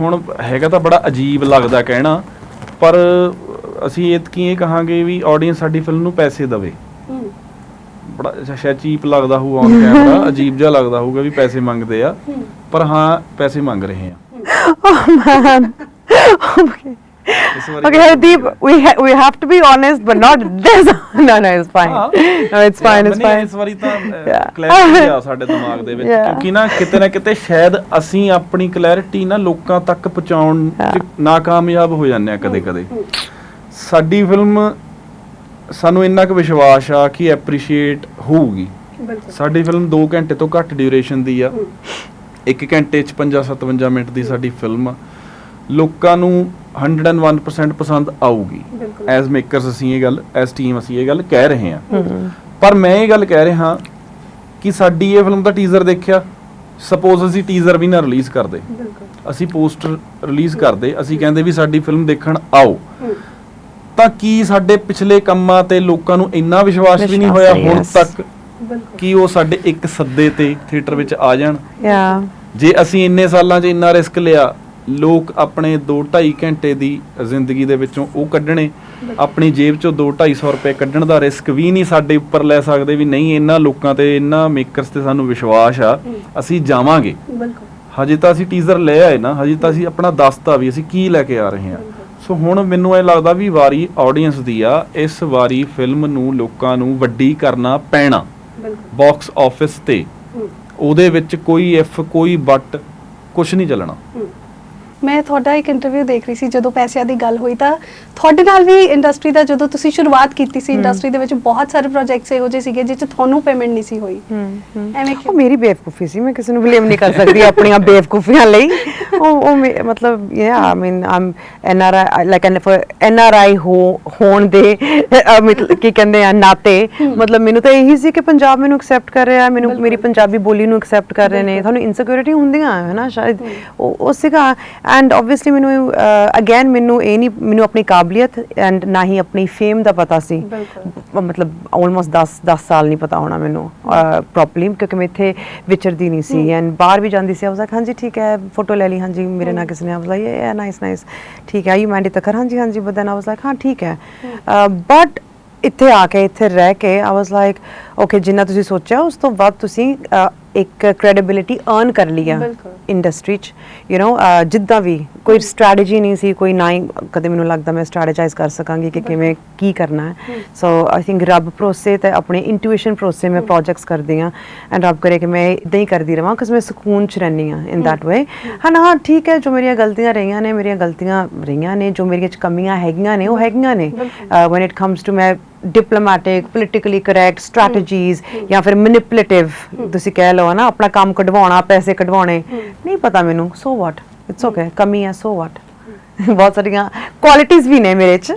ਹੁਣ ਹੈਗਾ ਤਾਂ ਬੜਾ ਅਜੀਬ ਲੱਗਦਾ ਕਹਿਣਾ ਪਰ ਅਸੀਂ ਇਤਕੀ ਇਹ ਕਹਾਂਗੇ ਵੀ ਆਡੀਅנס ਸਾਡੀ ਫਿਲਮ ਨੂੰ ਪੈਸੇ ਦੇਵੇ ਬੜਾ ਸ਼ਾਇਦ ਚੀਪ ਲੱਗਦਾ ਹੋਊ ਔਨ ਕੈਮਰਾ ਅਜੀਬ ਜਿਹਾ ਲੱਗਦਾ ਹੋਊਗਾ ਵੀ ਪੈਸੇ ਮੰਗਦੇ ਆ ਪਰ ਹਾਂ ਪੈਸੇ ਮੰਗ ਰਹੇ ਆ Oh ਵਾਰੀ Okay, Hardeep, we ha- we have to be honest, but not this. no, no, it's fine. ਹਾਂ। No, it's fine. It's ਨਹੀਂ, fine. ਇਸ ਵਾਰੀ ਤਾਂ Yeah. ਕਲੈਰਿਟੀ ਆ ਸਾਡੇ ਦਿਮਾਗ ਦੇ ਵਿੱਚ Yeah. ਕਿਉਂਕਿ ਨਾ ਕਿਤੇ ਨਾ ਕਿਤੇ ਸ਼ਾਇਦ ਅਸੀਂ ਆਪਣੀ ਕਲੈਰਿਟੀ ਨਾ ਲੋਕਾਂ ਤੱਕ ਪਹੁੰਚਾਉਣ ਚ Yeah. ਨਾਕਾਮਯਾਬ ਹੋ ਜਾਂਦੇ ਆ ਕਦੇ-ਕਦੇ ਸਾਡੀ ਫਿਲਮ ਸਾਨੂੰ ਇੰਨਾ ਕੁ ਵਿਸ਼ਵਾਸ ਆ ਕਿ ਐਪਰੀਸ਼ੀਏਟ ਹੋਊਗੀ ਬਿਲਕੁਲ ਸਾਡੀ ਫਿਲਮ 2 ਘੰਟੇ ਤੋਂ ਘੱਟ ਡਿਊਰੇਸ਼ਨ ਦੀ ਆ 1 ਘੰਟੇ ਚ 50-57 ਮਿੰਟ ਦੀ ਸਾਡੀ ਫਿਲਮ ਆ ਲੋਕਾਂ ਨੂੰ 101% ਪਸੰਦ ਆਊਗੀ। ਐਜ਼ ਮੇਕਰਸ ਅਸੀਂ ਇਹ ਗੱਲ ਐਜ਼ ਟੀਮ ਅਸੀਂ ਇਹ ਗੱਲ ਕਹਿ ਰਹੇ ਹਾਂ। ਪਰ ਮੈਂ ਇਹ ਗੱਲ ਕਹਿ ਰਿਹਾ ਕਿ ਸਾਡੀ ਇਹ ਫਿਲਮ ਦਾ ਟੀਜ਼ਰ ਦੇਖਿਆ ਸਪੋਜ਼ ਅਸੀਂ ਟੀਜ਼ਰ ਵੀ ਨਾ ਰਿਲੀਜ਼ ਕਰਦੇ। ਬਿਲਕੁਲ। ਅਸੀਂ ਪੋਸਟਰ ਰਿਲੀਜ਼ ਕਰਦੇ ਅਸੀਂ ਕਹਿੰਦੇ ਵੀ ਸਾਡੀ ਫਿਲਮ ਦੇਖਣ ਆਓ। ਤਾਂ ਕੀ ਸਾਡੇ ਪਿਛਲੇ ਕੰਮਾਂ ਤੇ ਲੋਕਾਂ ਨੂੰ ਇੰਨਾ ਵਿਸ਼ਵਾਸ ਵੀ ਨਹੀਂ ਹੋਇਆ ਹੁਣ. ਤੱਕ ਕਿ ਉਹ ਸਾਡੇ ਇੱਕ ਸੱਦੇ ਤੇ ਥੀਏਟਰ ਵਿੱਚ ਆ ਜਾਣ. ਜੇ ਅਸੀਂ ਇੰਨੇ ਸਾਲਾਂ 'ਚ ਇੰਨਾ ਰਿਸਕ ਲਿਆ ਲੋਕ ਆਪਣੇ 2.5 ਘੰਟੇ ਦੀ ਜ਼ਿੰਦਗੀ ਦੇ ਵਿੱਚੋਂ ਉਹ ਕੱਢਣੇ। ਆਪਣੀ ਜੇਬ 'ਚੋਂ 2-250 ਰੁਪਏ ਕੱਢਣ ਦਾ ਰਿਸਕ ਵੀ ਨਹੀਂ ਸਾਡੇ ਉੱਪਰ ਲੈ ਸਕਦੇ ਵੀ ਨਹੀਂ ਇਹਨਾਂ ਲੋਕਾਂ ਤੇ ਇਹਨਾਂ ਮੇਕਰਸ ਤੇ ਸਾਨੂੰ ਵਿਸ਼ਵਾਸ ਆ ਅਸੀਂ ਜਾਵਾਂਗੇ। ਹਜੇ ਤਾਂ ਅਸੀਂ ਟੀਜ਼ਰ ਲੈ ਆਏ ਨਾ ਹਜੇ ਤਾਂ ਅਸੀਂ ਆਪਣਾ ਦੱਸਤਾ ਵੀ ਅਸੀਂ ਕੀ ਲੈ ਕੇ ਆ ਰਹੇ ਹਾਂ। ਸੋ ਹੁਣ ਮੈਨੂੰ ਇਹ ਲੱਗਦਾ ਵੀ ਵਾਰੀ ਆਡੀਅנס ਦੀ ਆ ਇਸ ਵਾਰੀ ਫਿਲਮ ਨੂੰ ਲੋਕਾਂ ਨੂੰ ਵੱਡੀ ਕਰਨਾ ਪੈਣਾ। ਬਾਕਸ ਆਫਿਸ ਤੇ। ਉਹਦੇ ਵਿੱਚ ਕੋਈ ਇਫ ਕੋਈ ਬਟ ਕੁਝ ਨਹੀਂ ਚੱਲਣਾ। ਮੈਂ ਤੁਹਾਡਾ ਇੱਕ ਇੰਟਰਵਿਊ ਦੇਖ ਰਹੀ ਸੀ ਜਦੋਂ ਪੈਸਿਆਂ ਦੀ ਗੱਲ ਹੋਈ ਤਾਂ ਤੁਹਾਡੇ ਨਾਲ ਵੀ ਇੰਡਸਟਰੀ ਦਾ ਜਦੋਂ ਤੁਸੀਂ ਸ਼ੁਰੂਆਤ ਕੀਤੀ ਸੀ ਇੰਡਸਟਰੀ ਦੇ ਵਿੱਚ ਬਹੁਤ ਸਾਰੇ ਪ੍ਰੋਜੈਕਟਸ ਇਹੋ ਜਿਹੇ ਸੀਗੇ ਜਿਹ 'ਚ ਤੁਹਾਨੂੰ ਪੇਮੈਂਟ ਨਹੀਂ ਸੀ ਹੋਈ। ਐਵੇਂ ਉਹ ਕਿਉਂ ਮੇਰੀ ਬੇਵਕੂਫੀ ਸੀ ਮੈਂ ਕਿਸੇ ਨੂੰ ਬਲੇਮ ਨਹੀਂ ਕਰ ਸਕਦੀ ਆਪਣੀਆਂ ਬੇਵਕੂਫੀਆਂ ਲਈ। ਉਹ ਉਹ ਮਤਲਬ yeah I mean I'm N R I like an for N R I ਹੋਣ ਦੇ ਮਤਲਬ ਕੀ ਕਹਿੰਦੇ ਆ ਨਾਤੇ। ਮਤਲਬ ਮੈਨੂੰ ਤਾਂ ਇਹੀ ਸੀ ਕਿ ਪੰਜਾਬ ਮੈਨੂੰ ਐਕਸੈਪਟ ਕਰ ਰਿਹਾ ਮੈਨੂੰ ਮੇਰੀ ਪੰਜਾਬੀ ਬੋਲੀ ਨੂੰ ਐਕਸੈਪਟ ਕਰ ਰਹੇ ਨੇ। ਤੁਹਾਨੂੰ ਇਨਸਿਕਿਉਰਿਟੀ ਹੁੰਦੀਆਂ ਹੈ ਨਾ ਸ਼ਾਇਦ। ਉਹ ਉਹ ਸੀਗਾ ਐਂਡ ਆਬਵੀਅਸਲੀ ਮੈਨੂੰ ਅਗੇਨ ਮੈਨੂੰ ਇਹ ਨਹੀਂ ਮੈਨੂੰ ਆਪਣੀ ਕਾਬਲੀਅਤ ਐਂਡ ਨਾ ਹੀ ਆਪਣੀ ਫੇਮ ਦਾ ਪਤਾ ਸੀ। ਮਤਲਬ ਆਲਮੋਸਟ 10 10 ਸਾਲ ਨਹੀਂ ਪਤਾ ਹੋਣਾ ਮੈਨੂੰ ਪ੍ਰੋਪਰਲੀ ਕਿਉਂਕਿ ਮੈਂ ਇੱਥੇ ਵਿਚਰਦੀ ਨਹੀਂ ਸੀ। ਐਂਡ ਬਾਹਰ ਵੀ ਜਾਂਦੀ ਸੀ ਆ ਵਾਸ ਹਾਂਜੀ ਠੀਕ ਹੈ ਫੋਟੋ ਲੈ ਲਈ ਹਾਂਜੀ ਮੇਰੇ ਨਾਲ ਕਿਸ ਨੇ ਆ was like yeah nice nice ਠੀਕ ਹੈ ਯੂ ਮਾਈਂਡ ਤੱਕ ਹਾਂਜੀ ਹਾਂਜੀ ਬਟ ਦੈਨ ਆ ਵਾਸ ਲਾਈਕ ਹਾਂ ਠੀਕ ਹੈ। ਬਟ ਇੱਥੇ ਆ ਕੇ ਇੱਥੇ ਰਹਿ ਕੇ ਆ ਵਾਸ ਲਾਈਕ ਓਕੇ ਜਿੰਨਾ ਤੁਸੀਂ ਸੋਚਿਆ ਉਸ ਤੋਂ ਵੱਧ ਤੁਸੀਂ ਇੱਕ ਕ੍ਰੈਡੀਬਿਲਿਟੀ ਅਰਨ ਕਰ ਲਈ ਆ। ਇੰਡਸਟਰੀ ਚ। ਯੂ نو ਜਿੱਦਾਂ ਵੀ ਕੋਈ ਸਟ੍ਰੈਟਜੀ ਨਹੀਂ ਸੀ ਕੋਈ ਨਾ ਹੀ ਕਦੇ ਮੈਨੂੰ ਲੱਗਦਾ ਮੈਂ ਸਟ੍ਰੈਟੇਜਾਈਜ਼ ਕਰ ਸਕਾਂਗੀ ਕਿ ਕਿਵੇਂ ਕੀ ਕਰਨਾ ਹੈ। ਸੋ ਆਈ ਥਿੰਕ ਰੱਬ ਭਰੋਸੇ ਤੇ ਆਪਣੇ ਇੰਟੂਇਸ਼ਨ ਭਰੋਸੇ ਮੈਂ ਪ੍ਰੋਜੈਕਟਸ ਕਰਦੀ ਆ ਐਂਡ ਰੱਬ ਕਰੇ ਕਿ ਮੈਂ ਇਦਾਂ ਹੀ ਕਰਦੀ ਰਵਾਂ ਕਿਉਂਕਿ ਮੈਂ ਸਕੂਨ ਚ ਰਹਿੰਦੀ ਆ ਇਨ ਦੈਟ ਵੇ ਹਾਂ। ਹਾਂ ਠੀਕ ਹੈ ਜੋ ਮੇਰੀਆਂ ਗਲਤੀਆਂ ਰਹੀਆਂ ਨੇ ਮੇਰੀਆਂ ਗਲਤੀਆਂ ਰਹੀਆਂ ਨੇ ਜੋ ਮੇਰੀਆਂ ਚ ਕਮੀਆਂ ਹੈਗੀਆਂ ਨੇ ਉਹ ਹੈਗੀਆਂ ਨੇ। ਵੈਨ ਇਟ ਕਮਸ ਟੂ ਮੈਂ ਡਿਪਲੋਮੈਟਿਕ ਪੋਲਿਟਿਕਲੀ ਕਰੈਕਟ ਸਟ੍ਰੈਟਜੀਜ਼ ਜਾਂ ਫਿਰ ਮੈਨੀਪੂਲੇਟਿਵ ਤੁਸੀਂ ਕਹਿ ਲਓ ਨਾ ਆਪਣਾ ਕੰਮ ਕਢਵਾਉਣਾ ਪੈਸੇ ਕਢਵਾਉਣੇ। ਨਹੀਂ ਪਤਾ ਮੈਨੂੰ ਸੋ ਵਾਟ ਇਟਸ ਓਕੇ ਕਮੀ ਹੈ ਸੋ ਵਾਟ ਬਹੁਤ ਸਾਰੀਆਂ ਕੁਆਲਿਟੀਆਂ ਵੀ ਨੇ ਮੇਰੇ ਚ।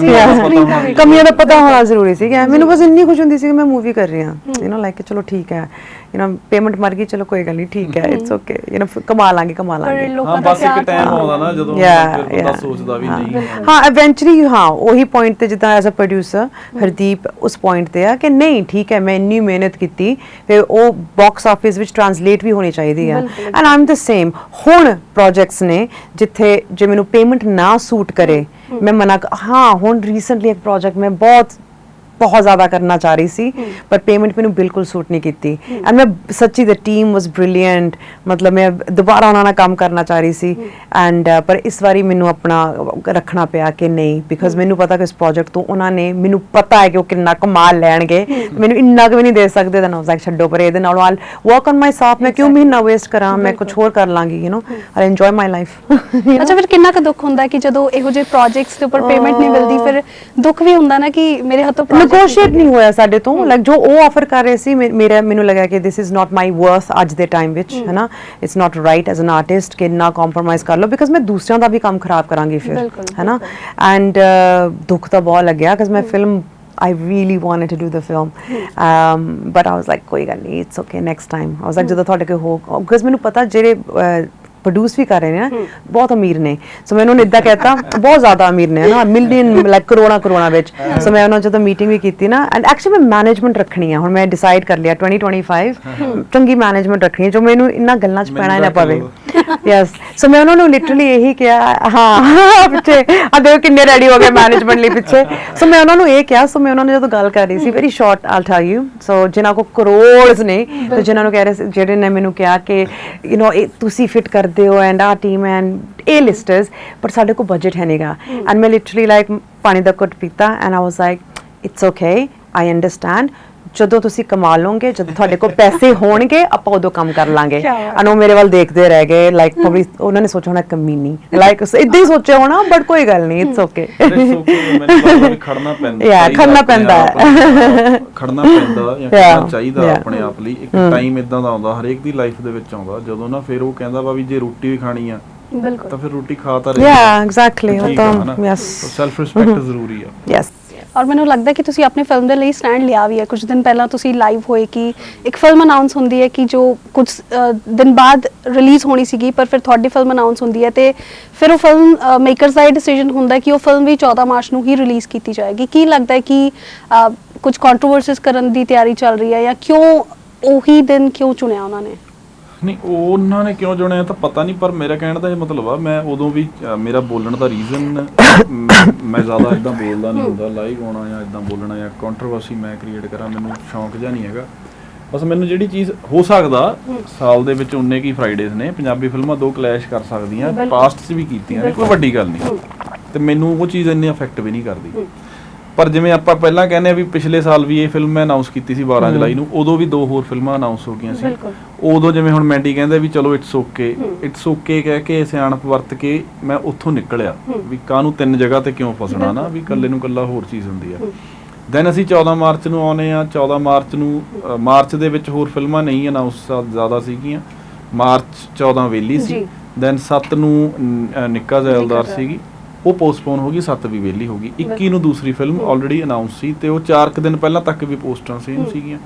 ਵੀ- ਕਮੀਆਂ ਦਾ ਪਤਾ ਹੋਣਾ ਜ਼ਰੂਰੀ ਸੀ। ਕਿ ਮੈਨੂੰ ਬਸ ਇੰਨੀ ਖੁਸ਼ੀ ਹੁੰਦੀ ਸੀ ਕਿ ਮੈਂ ਮੂਵੀ ਕਰ ਰਹੀ ਹਾਂ। ਯੂ نو ਲਾਈਕ ਚਲੋ ਠੀਕ ਹੈ। ਯੂ نو ਪੇਮੈਂਟ ਮਰ ਗਈ ਚਲੋ ਕੋਈ ਗੱਲ ਨਹੀਂ ਠੀਕ ਹੈ ਇਟਸ ਓਕੇ ਯੂ نو ਕਮਾ ਲਾਂਗੇ ਕਮਾ ਪਰ ਲਾਂਗੇ ਲੋਕਾਂ ਹਾਂ ਦਾ ਬਸ ਇੱਕ ਪਿਆਰ ਟਾਈਮ ਤਾਂ- ਆਉਂਦਾ ਨਾ ਜਦੋਂ Yeah, ਫਿਰ ਬੰਦਾ yeah. ਸੋਚਦਾ ਵੀ ਹਾਂ। ਨਹੀਂ ਹਾਂ ਇਵੈਂਚੁਅਲੀ ਹਾਂ ਉਹੀ ਪੁਆਇੰਟ ਤੇ ਜਿੱਦਾਂ ਐਜ਼ ਅ ਪ੍ਰੋਡਿਊਸਰ ਹਰਦੀਪ ਉਸ ਪੁਆਇੰਟ ਤੇ ਆ ਕਿ ਨਹੀਂ ਠੀਕ ਹੈ ਮੈਂ ਇੰਨੀ ਮਿਹਨਤ ਕੀਤੀ ਫਿਰ ਉਹ ਬਾਕਸ ਆਫਿਸ ਵਿੱਚ ਟਰਾਂਸਲੇਟ ਵੀ ਹੋਣੀ ਚਾਹੀਦੀ ਹੈ ਬਿਲਕੁਲ। ਐਂਡ ਆਮ ਦ ਸੇਮ ਹੁਣ ਪ੍ਰੋਜੈਕਟਸ ਨੇ ਜਿੱਥੇ ਜੇ ਮੈਨੂੰ ਪੇਮੈਂਟ ਨਾ ਸੂਟ ਕਰੇ ਮੈਂ ਮਨਾ ਕ- ਹਾਂ ਹੁਣ ਰੀਸੈਂਟਲੀ ਇੱਕ ਪ੍ਰੋਜੈਕਟ ਮੈਂ ਬਹੁਤ ਬਹੁਤ ਜ਼ਿਆਦਾ ਕਰਨਾ ਚਾਹ ਰਹੀ ਸੀ ਪਰ ਪੇਮੈਂਟ ਮੈਨੂੰ ਬਿਲਕੁਲ ਸੂਟ ਨਹੀਂ ਕੀਤੀ ਐਂਡ ਮੈਂ ਸੱਚੀ ਦ ਟੀਮ ਵਾਸ ਬ੍ਰਿਲੀਅੰਟ ਮਤਲਬ ਮੈਂ ਦੁਬਾਰਾ ਉਹਨਾਂ ਨਾਲ ਕੰਮ ਕਰਨਾ ਚਾਹ ਰਹੀ ਸੀ ਐਂਡ ਪਰ ਇਸ ਵਾਰੀ ਮੈਨੂੰ ਆਪਣਾ ਰੱਖਣਾ ਪਿਆ ਕਿ ਨਹੀਂ ਬਿਕਾਜ਼ ਮੈਨੂੰ ਪਤਾ ਕਿ ਇਸ ਪ੍ਰੋਜੈਕਟ ਤੋਂ ਉਹਨਾਂ ਨੇ ਮੈਨੂੰ ਪਤਾ ਹੈ ਕਿ ਉਹ ਕਿੰਨਾ ਕਮਾਲ ਲੈਣਗੇ ਮੈਨੂੰ ਇੰਨਾ ਕੁ ਵੀ ਨਹੀਂ ਦੇ ਸਕਦੇ ਤਾਂ ਨਾ ਛੱਡੋ ਪਰ ਇਹਦੇ ਨਾਲੋਂ all work on myself ਮੈਂ ਕਿਉਂ ਮਹੀਨਾ ਵੇਸਟ ਕਰਾਂ ਮੈਂ ਕੁਝ ਹੋਰ ਕਰ ਲਾਂਗੀ you know I enjoy my life ਅੱਛਾ ਫਿਰ ਕਿੰਨਾ ਕੁ ਦੁੱਖ ਹੁੰਦਾ ਕਿ ਜਦੋਂ ਇਹੋ ਜਿਹੇ ਪ੍ਰੋਜੈਕਟਸ ਦੇ ਉੱਪਰ ਪੇਮੈਂਟ ਨਹੀਂ ਮਿਲਦੀ ਫਿਰ ਦੁੱਖ ਵੀ ਹੁੰਦਾ ਨਾ ਕਿ ਮੇਰੇ ਹੱਥੋਂ ਨੈਗੋਸ਼ੀਏਟ ਨਹੀਂ ਹੋਇਆ ਸਾਡੇ ਤੋਂ। ਲਾਈਕ ਜੋ ਉਹ ਆਫਰ ਕਰ ਰਹੇ ਸੀ ਮੇਰਾ ਮੈਨੂੰ ਲੱਗਾ ਕਿ this is not my worth ਅੱਜ ਦੇ ਟਾਈਮ ਵਿੱਚ ਹੈ। ਨਾ it's not right as an artist ਕਿ ਨਾ ਕੰਪਰੋਮਾਈਜ਼ ਕਰ ਲਓ ਬਿਕਾਜ਼ ਮੈਂ ਦੂਸਰਿਆਂ ਦਾ ਵੀ ਕੰਮ ਖਰਾਬ ਕਰਾਂਗੀ ਫਿਰ ਬਿਲਕੁਲ, ਹੈ ਨਾ ਐਂਡ ਦੁੱਖ ਤਾਂ ਬਹੁਤ ਲੱਗਿਆ ਕਿਉਂਕਿ ਮੈਂ film I really wanted to do the film, um, but I was like, ਕੋਈ ਗੱਲ ਨਹੀਂ, it's okay, next time. I was like, ਜਦੋਂ ਤੁਹਾਡੇ ਕੋਲ ਹੋ, because ਮੈਨੂੰ ਪਤਾ ਜਿਹੜੇ ਪ੍ਰੋਡਿਊਸ ਵੀ ਕਰ ਰਹੇ ਨੇ ਨਾ ਬਹੁਤ ਅਮੀਰ ਨੇ। ਸੋ ਮੈਂ ਉਹਨਾਂ ਨੂੰ ਇਦਾਂ ਕਹਿਤਾ ਬਹੁਤ ਜ਼ਿਆਦਾ ਅਮੀਰ ਨੇ ਨਾ ਮਿਲੀਅਨ ਲਾਈਕ ਕਰੋੜਾਂ ਕਰੋੜਾਂ ਵਿੱਚ। ਸੋ ਮੈਂ ਉਹਨਾਂ ਜਦੋਂ ਮੀਟਿੰਗ ਵੀ ਕੀਤੀ ਨਾ ਐਂਡ ਐਕਚੁਅਲੀ ਮੈਂ ਮੈਨੇਜਮੈਂਟ ਰੱਖਣੀ ਆ ਹੁਣ ਮੈਂ ਡਿਸਾਈਡ ਕਰ ਲਿਆ 2025 ਚੰਗੀ ਮੈਨੇਜਮੈਂਟ ਰੱਖਣੀ ਹੈ ਜੋ ਮੈਨੂੰ ਇੰਨਾ ਗੱਲਾਂ 'ਚ ਪੈਣਾ ਨਾ ਪਵੇ। ਯੈਸ ਸੋ ਮੈਂ ਉਹਨਾਂ ਨੂੰ ਲਿਟਰਲੀ ਇਹੀ ਕਿਹਾ ਹਾਂ ਪਿੱਛੇ ਆ ਦੇਖੋ ਕਿੰਨੇ ਰੈਡੀ ਹੋ ਗਏ ਮੈਨੇਜਮੈਂਟ ਲਈ ਪਿੱਛੇ। ਸੋ ਮੈਂ ਉਹਨਾਂ ਨੂੰ ਇਹ ਕਿਹਾ ਸੋ ਮੈਂ ਉਹਨਾਂ ਨਾਲ ਜਦੋਂ ਗੱਲ ਕਰ ਰਹੀ ਸੀ very short I'll tell you so ਜਿਨ੍ਹਾਂ ਕੋ ਕਰੋੜਸ ਨੇ ਤੇ ਜਿਨ੍ਹਾਂ ਨੂੰ ਕਹਿ ਰਹੇ ਸੀ ਜਿਹੜੇ ਨੇ ਮੈਨੂੰ ਕਿਹਾ ਕਿ ਯੂ نو ਤੁਸੀਂ ਫਿਟ ਕਰਦੇ ਹੋ ਐਂਡ ਆ ਟੀਮ ਐਂਡ ਏ ਲਿਸਟਰਸ ਪਰ ਸਾਡੇ ਕੋਲ ਬਜਟ ਹੈ ਨਹੀਂਗਾ ਐਂਡ ਮੈਂ ਲਿਟਰਲੀ ਲਾਈਕ ਪਾਣੀ ਦਾ ਘੁੱਟ ਪੀਤਾ and I was like it's okay I understand ਜਦੋਂ ਤੁਸੀਂ ਕਮਾ ਲਓਗੇ ਜਦੋਂ ਤੁਹਾਡੇ ਕੋਲ ਪੈਸੇ ਹੋਣਗੇ ਆਪਾਂ ਉਦੋਂ ਕੰਮ ਕਰ ਲਾਂਗੇ। ਅਨੋ ਮੇਰੇ ਵੱਲ ਦੇਖਦੇ ਰਹਿ ਗਏ ਲਾਈਕ ਪ੍ਰੋਬਬਲੀ ਉਹਨਾਂ ਨੇ ਸੋਚਿਆ ਹੋਣਾ ਕਮੀਨੀ ਲਾਈਕ ਇਦਾਂ ਹੀ ਸੋਚਿਆ ਹੋਣਾ ਬਟ ਕੋਈ ਗੱਲ ਨਹੀਂ ਇਟਸ ਓਕੇ It's okay, ਮੈਨੂੰ ਖੜਨਾ ਪੈਂਦਾ ਚਾਹੀਦਾ ਖੜਨਾ ਪੈਂਦਾ। ਖੜਨਾ ਪੈਂਦਾ ਜਾਂ ਖੜਨਾ ਚਾਹੀਦਾ. ਆਪਣੇ ਆਪ ਲਈ। ਇੱਕ ਟਾਈਮ ਇਦਾਂ ਦਾ ਆਉਂਦਾ ਹਰੇਕ ਦੀ ਲਾਈਫ ਦੇ ਵਿੱਚ ਆਉਂਦਾ। ਜਦੋਂ ਨਾ ਫਿਰ ਉਹ ਕਹਿੰਦਾ ਵਾ ਵੀ ਜੇ ਰੋਟੀ ਵੀ ਖਾਣੀ ਆ ਬਿਲਕੁਲ। ਤਾਂ ਫਿਰ ਰੋਟੀ ਖਾ ਤਾਂ ਰਹੇ ਯਾ ਐਗਜ਼ੈਕਟਲੀ ਉਹ ਤਾਂ ਯੈਸ ਸੈਲਫ ਰਿਸਪੈਕਟ ਜ਼ਰੂਰੀ ਆ। ਯੈਸ ਔਰ ਮੈਨੂੰ ਲੱਗਦਾ ਕਿ ਤੁਸੀਂ ਆਪਣੀ ਫਿਲਮ ਦੇ ਲਈ ਸਟੈਂਡ ਲਿਆ ਵੀ ਹੈ। ਕੁਝ ਦਿਨ ਪਹਿਲਾਂ ਤੁਸੀਂ ਲਾਈਵ ਹੋਏ ਕਿ ਇੱਕ ਫਿਲਮ ਅਨਾਉਂਸ ਹੁੰਦੀ ਹੈ ਕਿ ਜੋ ਕੁਝ ਦਿਨ ਬਾਅਦ ਰਿਲੀਜ਼ ਹੋਣੀ ਸੀਗੀ ਪਰ ਫਿਰ ਤੁਹਾਡੀ ਫਿਲਮ ਅਨਾਉਂਸ ਹੁੰਦੀ ਹੈ ਤੇ ਫਿਰ ਉਹ ਫਿਲਮ ਮੇਕਰਸ ਦਾ ਇਹ ਡਿਸੀਜਨ ਹੁੰਦਾ ਕਿ ਉਹ ਫਿਲਮ ਵੀ 14 ਮਾਰਚ ਨੂੰ ਹੀ ਰਿਲੀਜ਼ ਕੀਤੀ ਜਾਏਗੀ। ਕੀ ਲੱਗਦਾ ਹੈ ਕਿ ਅ, ਕੁਝ ਕੰਟਰੋਵਰਸੀਜ਼ ਕਰਨ ਦੀ ਤਿਆਰੀ ਚੱਲ ਰਹੀ ਹੈ ਜਾਂ ਕਿਉਂ ਉਹੀ ਦਿਨ ਕਿਉਂ ਚੁਣਿਆ ਉਹਨਾਂ ਨੇ? ਨਹੀਂ ਉਹ ਉਹਨਾਂ ਨੇ ਕਿਉਂ ਜੁੜਿਆ ਤਾਂ ਪਤਾ ਨਹੀਂ ਪਰ ਮੇਰਾ ਕਹਿਣ ਦਾ ਇਹ ਮਤਲਬ ਆ ਮੈਂ ਉਦੋਂ ਵੀ ਅ, ਮੇਰਾ ਬੋਲਣ ਦਾ ਰੀਜ਼ਨ ਮੈਂ ਜ਼ਿਆਦਾ ਇਦਾਂ ਬੋਲਦਾ ਨਹੀਂ ਹੁੰਦਾ ਲਾਈਵ ਆਉਣਾ ਜਾਂ ਇਦਾਂ ਬੋਲਣਾ ਜਾਂ ਕੰਟਰੋਵਰਸੀ ਮੈਂ ਕ੍ਰੀਏਟ ਕਰਾਂ ਮੈਨੂੰ ਸ਼ੌਂਕ ਜਿਹਾ ਨਹੀਂ ਹੈਗਾ। ਬਸ ਮੈਨੂੰ ਜਿਹੜੀ ਚੀਜ਼ ਹੋ ਸਕਦਾ ਸਾਲ ਦੇ ਵਿੱਚ ਉਨੇ ਕੀ ਫਰਾਈਡੇਜ਼ ਨੇ ਪੰਜਾਬੀ ਫਿਲਮਾਂ ਦੋ ਕਲੈਸ਼ ਕਰ ਸਕਦੀਆਂ ਬਿਲਕੁਲ। ਪਾਸਟ 'ਚ ਵੀ ਕੀਤੀਆਂ ਨੇ ਕੋਈ ਵੱਡੀ ਗੱਲ ਨਹੀਂ। ਤੇ ਮੈਨੂੰ ਉਹ ਚੀਜ਼ ਇੰਨੀ ਅਫੈਕਟ ਵੀ ਨਹੀਂ ਕਰਦੀ। ਪਰ ਜਿਵੇਂ ਆਪਾਂ ਪਹਿਲਾਂ ਕਹਿੰਦੇ ਆ ਵੀ ਪਿਛਲੇ ਸਾਲ ਵੀ ਇਹ ਫਿਲਮ ਮੈਂ ਅਨਾਉਂਸ ਕੀਤੀ ਸੀ 12 ਜੁਲਾਈ ਨੂੰ ਉਦੋਂ ਵੀ ਦੋ ਹੋਰ ਫਿਲਮਾਂ ਅਨਾਉਂਸ ਹੋ ਗਈਆਂ ਸੀ। ਬਿਲਕੁਲ। ਉਦੋਂ ਜਿਵੇਂ ਹੁਣ ਮੈਂਡੀ ਕਹਿੰਦੇ ਵੀ ਚਲੋ ਇਟਸ ਓਕੇ ਇਟਸ ਓਕੇ ਕਹਿ ਕੇ ਸਿਆਣਪ ਵਰਤ ਕੇ ਮੈਂ ਉੱਥੋਂ ਨਿਕਲਿਆ ਵੀ ਕਾਹਨੂੰ ਤਿੰਨ ਜਗ੍ਹਾ ਤੇ ਕਿਉਂ ਫਸਣਾ ਨਾ ਵੀ ਇਕੱਲੇ ਨੂੰ ਇਕੱਲਾ ਹੋਰ ਚੀਜ਼ ਹੁੰਦੀ ਆ। ਦੈਨ ਅਸੀਂ 14 ਮਾਰਚ ਨੂੰ ਆਉਨੇ ਆ 14 ਮਾਰਚ ਨੂੰ ਅ, ਮਾਰਚ ਦੇ ਵਿੱਚ ਹੋਰ ਫਿਲਮਾਂ ਨਹੀਂ ਅਨਾਉਂਸ ਜ਼ਿਆਦਾ ਸੀਗੀਆਂ। ਮਾਰਚ 14 ਵੇਲੀ ਸੀ। ਜੀ। ਦੈਨ 7 ਨੂੰ ਨ- ਅ, ਨਿੱਕਾ ਜ਼ੈਲਦਾਰ। ਸੀਗੀ। ਉਹ ਪੋਸਟਪੋਨ ਹੋ ਗਈ 7 ਵੀ ਵੇਲੀ ਹੋ ਗਈ। 21 ਨੂੰ ਦੂਸਰੀ ਫਿਲਮ ਆਲਰੇਡੀ ਅਨਾਉਂਸ ਸੀ ਤੇ ਉਹ 4 ਕੁ ਦਿਨ ਪਹਿਲਾਂ ਤੱਕ ਵੀ ਪੋਸਟਾਂ ਸੇਮ ਸੀਗੀਆਂ।